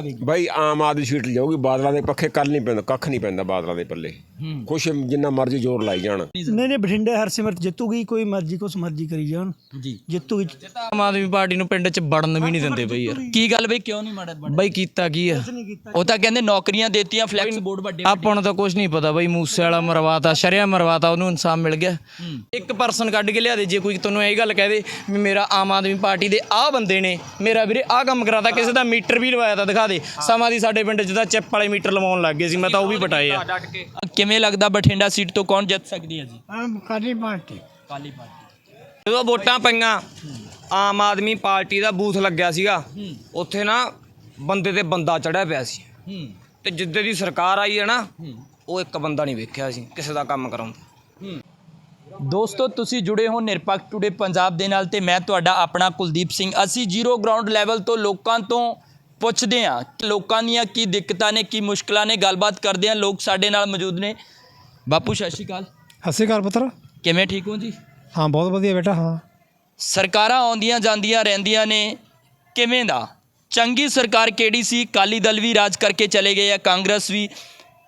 ਬਾਈ Aam Aadmi seat ਜਾਊਗੀ ਬਾਦਲਾਂ ਦੇ ਪੱਖੇ ਕੱਲ ਨਹੀਂ ਪੈਂਦਾ ਕੱਖ ਨਹੀਂ ਪੈਂਦਾ ਬਾਦਲਾਂ ਦੇ ਪੱਲੇ। ਕੁਛ ਜਿੰਨਾ ਮਰਜ਼ੀ ਜ਼ੋਰ ਲਾਈ ਜਾਣ। ਨਹੀਂ ਨਹੀਂ ਬਠਿੰਡੇ ਹਰਸਿਮਰਤ ਜਿੱਤੂਗੀ ਕੋਈ ਮਰਜ਼ੀ ਕੁਛ ਮਰਜ਼ੀ ਕਰੀ ਜਾਣ। ਜੀ। ਜਿੱਤੂਗੀ। ਆਮ ਆਦਮੀ ਪਾਰਟੀ ਨੂੰ ਪਿੰਡ 'ਚ ਵੜਨ ਵੀ ਨਹੀਂ ਦਿੰਦੇ ਬਈ ਯਾਰ। ਕੀ ਗੱਲ ਬਈ ਕਿਉਂ ਨਹੀਂ ਮਾੜਾ ਬਈ ਕੀਤਾ ਕੀ ਆ? ਉਹ ਤਾਂ ਕਹਿੰਦੇ ਨੌਕਰੀਆਂ ਦੇਤੀਆਂ ਫਲੈਕਸ ਬੋਰਡ ਵੱਡੇ ਆਪਾਂ ਨੂੰ ਤਾਂ ਕੁਝ ਨਹੀਂ ਪਤਾ ਬਈ ਮੂਸੇ ਵਾਲਾ ਮਰਵਾਤਾ ਸ਼ਰਿਆ ਮਰਵਾਤਾ ਉਹਨੂੰ ਇਨਸਾਫ ਮਿਲ ਗਿਆ। ਇੱਕ ਪਰਸਨ ਕੱਢ ਕੇ ਲਿਆ ਦੇ ਜੇ ਕੋਈ ਤੁਹਾਨੂੰ ਇਹ ਗੱਲ ਕਹਿ ਦੇ ਵੀ ਮੇਰਾ ਆਮ ਆਦਮੀ ਪਾਰਟੀ ਦੇ ਆਹ ਬੰਦੇ ਨੇ ਮੇਰਾ ਵੀਰੇ ਆਹ ਕੰਮ ਕਰਾਤਾ ਕਿਸੇ ਦਾ ਮੀਟਰ ਵੀ ਲਵਾਇਆ ਤਾਂ ਦਿਖਾ ਦੇ ਸਮਾਂ ਦੀ ਸਾਡੇ ਪਿੰਡ 'ਚ ਤਾਂ ਚਿੱਪ ਵਾਲੇ ਮੀਟਰ ਲਵਾਉਣ ਲੱਗ ਗਏ ਸੀ ਮੈਂ ਤਾਂ ਉਹ ਵੀ ਪਟਾਏ ਆ। ਕਿਵੇਂ ਲੱਗਦਾ ਬਠਿੰਡਾ ਸੀਟ ਤੋਂ ਕੌਣ ਜਿੱਤ ਸਕਦੀ ਹੈ ਜੀ? ਕਾਲੀ ਪਾਰਟੀ। ਕਾਲੀ ਪਾਰਟੀ। ਜਦੋਂ ਵੋਟਾਂ ਪਈਆਂ ਆਮ ਆਦਮੀ ਪਾਰਟੀ ਦਾ ਬੂਥ ਲੱਗਿਆ ਸੀਗਾ ਉੱਥੇ ਨਾ ਬੰਦੇ ਤੇ ਬੰਦਾ ਚੜਿਆ ਪਿਆ ਸੀ। ਤੇ ਜਿੱਦੇ ਦੀ ਸਰਕਾਰ ਆਈ ਹੈ ਨਾ ਉਹ ਇੱਕ ਬੰਦਾ ਨਹੀਂ ਵੇਖਿਆ ਸੀ ਕਿਸੇ ਦਾ ਕੰਮ ਕਰਾਉਂਦਾ ਦੋਸਤੋ ਤੁਸੀਂ ਜੁੜੇ ਹੋ ਨਿਰਪੱਖ ਟੂਡੇ ਪੰਜਾਬ ਦੇ ਨਾਲ ਤੇ ਮੈਂ ਤੁਹਾਡਾ ਆਪਣਾ ਕੁਲਦੀਪ ਸਿੰਘ। ਅਸੀਂ ਜ਼ੀਰੋ ਗਰਾਊਂਡ ਲੈਵਲ ਤੋਂ ਲੋਕਾਂ ਤੋਂ ਪੁੱਛਦੇ ਕਿ ਲੋਕਾਂ ਦੀਆਂ ਕੀ ਦਿੱਕਤਾਂ ਨੇ ਕੀ ਮੁਸ਼ਕਲਾਂ ਨੇ ਗੱਲਬਾਤ ਕਰਦੇ ਹਾਂ। ਲੋਕ ਸਾਡੇ ਨਾਲ ਮੌਜੂਦ ਨੇ। ਬਾਪੂ ਸਤਿ ਸ਼੍ਰੀ ਅਕਾਲ। ਸਤਿ ਸ਼੍ਰੀ ਅਕਾਲ ਪੁੱਤਰ। ਕਿਵੇਂ ਠੀਕ ਹੋ ਜੀ? ਹਾਂ ਬਹੁਤ ਵਧੀਆ ਬੇਟਾ ਹਾਂ। ਸਰਕਾਰਾਂ ਆਉਂਦੀਆਂ ਜਾਂਦੀਆਂ ਰਹਿੰਦੀਆਂ ਨੇ। ਕਿਵੇਂ ਦਾ? ਚੰਗੀ ਸਰਕਾਰ ਕਿਹੜੀ ਸੀ? ਕਾਲੀ ਦਲ ਵੀ ਰਾਜ ਕਰਕੇ ਚਲੇ ਗਏ ਆ ਕਾਂਗਰਸ ਵੀ।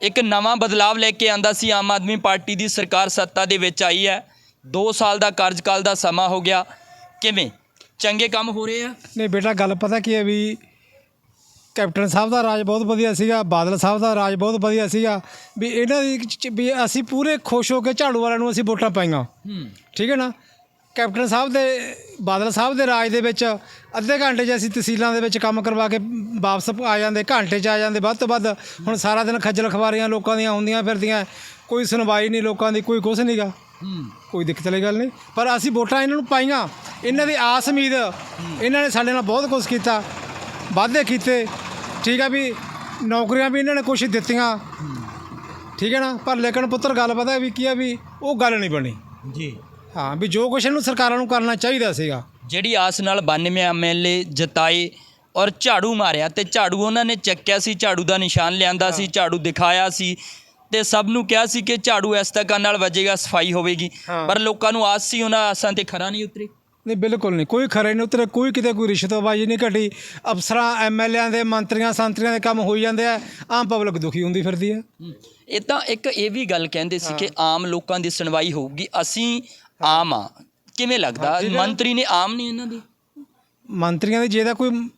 ਇੱਕ ਨਵਾਂ ਬਦਲਾਵ ਲੈ ਕੇ ਆਂਦਾ ਸੀ ਆਮ ਆਦਮੀ ਪਾਰਟੀ ਦੀ ਸਰਕਾਰ ਸੱਤਾ ਦੇ ਵਿੱਚ ਆਈ ਹੈ। 2 ਸਾਲ ਦਾ ਕਾਰਜਕਾਲ ਦਾ ਸਮਾਂ ਹੋ ਗਿਆ। ਕਿਵੇਂ? ਚੰਗੇ ਕੰਮ ਹੋ ਰਹੇ ਆ? ਨਹੀਂ ਬੇਟਾ ਗੱਲ ਪਤਾ ਕੀ ਹੈ ਵੀ ਕੈਪਟਨ ਸਾਹਿਬ ਦਾ ਰਾਜ ਬਹੁਤ ਵਧੀਆ ਸੀਗਾ ਬਾਦਲ ਸਾਹਿਬ ਦਾ ਰਾਜ ਬਹੁਤ ਵਧੀਆ ਸੀਗਾ ਵੀ ਇਹਨਾਂ ਦੀ ਚ- ਵੀ ਅਸੀਂ ਪੂਰੇ ਖੁਸ਼ ਹੋ ਕੇ ਝਾੜੂ ਵਾਲਿਆਂ ਨੂੰ ਅਸੀਂ ਵੋਟਾਂ ਪਾਈਆਂ। ਹੂੰ। ਠੀਕ ਹੈ ਨਾ? ਕੈਪਟਨ ਸਾਹਿਬ ਦੇ ਬਾਦਲ ਸਾਹਿਬ ਦੇ ਰਾਜ ਦੇ ਵਿੱਚ ਅੱਧੇ ਘੰਟੇ 'ਚ ਅਸੀਂ ਤਹਿਸੀਲਾਂ ਦੇ ਵਿੱਚ ਕੰਮ ਕਰਵਾ ਕੇ ਵਾਪਸ ਆ ਜਾਂਦੇ ਘੰਟੇ 'ਚ ਆ ਜਾਂਦੇ ਵੱਧ ਤੋਂ ਵੱਧ ਹੁਣ ਸਾਰਾ ਦਿਨ ਖੱਜਲ ਖਵਾਰੀਆਂ ਲੋਕਾਂ ਦੀਆਂ ਹੁੰਦੀਆਂ ਫਿਰਦੀਆਂ ਕੋਈ ਸੁਣਵਾਈ ਨਹੀਂ ਲੋਕਾਂ ਦੀ ਕੋਈ ਕੁਛ ਨਹੀਂਗਾ ਹੂੰ। ਕੋਈ ਦਿੱਕਤ ਵਾਲੀ ਗੱਲ ਨਹੀਂ ਪਰ ਅਸੀਂ ਵੋਟਾਂ ਇਹਨਾਂ ਨੂੰ ਪਾਈਆਂ। ਇਹਨਾਂ ਦੀ ਆਸ ਉਮੀਦ ਇਹਨਾਂ ਨੇ ਸਾਡੇ ਨਾਲ ਬਹੁਤ ਕੁਝ ਕੀਤਾ ਵਾਅਦੇ ਕੀਤੇ ਠੀਕ ਆ ਵੀ ਨੌਕਰੀਆਂ ਵੀ ਇਹਨਾਂ ਨੇ ਕੁਛ ਦਿੱਤੀਆਂ। ਠੀਕ ਹੈ ਨਾ? ਪਰ ਲੇਕਿਨ ਪੁੱਤਰ ਗੱਲ ਪਤਾ ਵੀ ਕੀ ਆ ਵੀ ਉਹ ਗੱਲ ਨਹੀਂ ਬਣੀ। ਜੀ। ਹਾਂ ਵੀ ਜੋ ਕੁਛ ਇਹਨੂੰ ਸਰਕਾਰਾਂ ਨੂੰ ਕਰਨਾ ਚਾਹੀਦਾ ਸੀਗਾ। ਜਿਹੜੀ ਆਸ ਨਾਲ 92 ਐਮਐਲਏ ਜਿਤਾਏ ਔਰ ਝਾੜੂ ਮਾਰਿਆ ਤੇ ਝਾੜੂ ਉਹਨਾਂ ਨੇ ਚੱਕਿਆ ਸੀ ਝਾੜੂ ਦਾ ਨਿਸ਼ਾਨ ਲਿਆਂਦਾ ਸੀ ਝਾੜੂ ਦਿਖਾਇਆ ਸੀ ਤੇ ਸਭ ਨੂੰ ਕਿਹਾ ਸੀ ਕਿ ਝਾੜੂ ਇਸ ਤਰ੍ਹਾਂ ਨਾਲ ਵੱਜੇਗਾ ਸਫ਼ਾਈ ਹੋਵੇਗੀ। ਪਰ ਲੋਕਾਂ ਨੂੰ ਆਸ ਸੀ ਉਹਨਾਂ ਆਸਾਂ ਤੇ ਖਰਾ ਨਹੀਂ ਉਤਰੇ। ਨਹੀਂ ਬਿਲਕੁਲ ਨਹੀਂ। ਕੋਈ ਖਰੇ ਨਹੀਂ ਉਤਰੇ ਕੋਈ ਕਿਤੇ ਕੋਈ ਰਿਸ਼ਵਤਬਾਜ਼ੀ ਨਹੀਂ ਘਟੀ। ਅਫਸਰਾਂ ਐਮਐਲਏਆਂ ਦੇ ਮੰਤਰੀਆਂ ਸੰਤਰੀਆਂ ਦੇ ਕੰਮ ਹੋਈ ਜਾਂਦੇ ਆ। ਆਮ ਪਬਲਿਕ ਦੁਖੀ ਹੁੰਦੀ ਫਿਰਦੀ ਹੈ। ਇਹ ਤਾਂ ਇੱਕ ਇਹ ਵੀ ਗੱਲ ਕਹਿੰਦੇ ਸੀ ਕਿ ਆਮ ਲੋਕਾਂ ਦੀ ਸੁਣਵਾਈ ਹੋਊਗੀ। ਅਸੀਂ ਆਮ ਆ। ਕਿਵੇਂ ਲੱਗਦਾ? ਮੰਤਰੀ ਨੇ ਆਮ ਨਹੀਂ ਇਹਨਾਂ ਦੀ? ਮੰਤਰੀਆਂ ਦੇ ਜੇ ਦਾ ਕੋਈ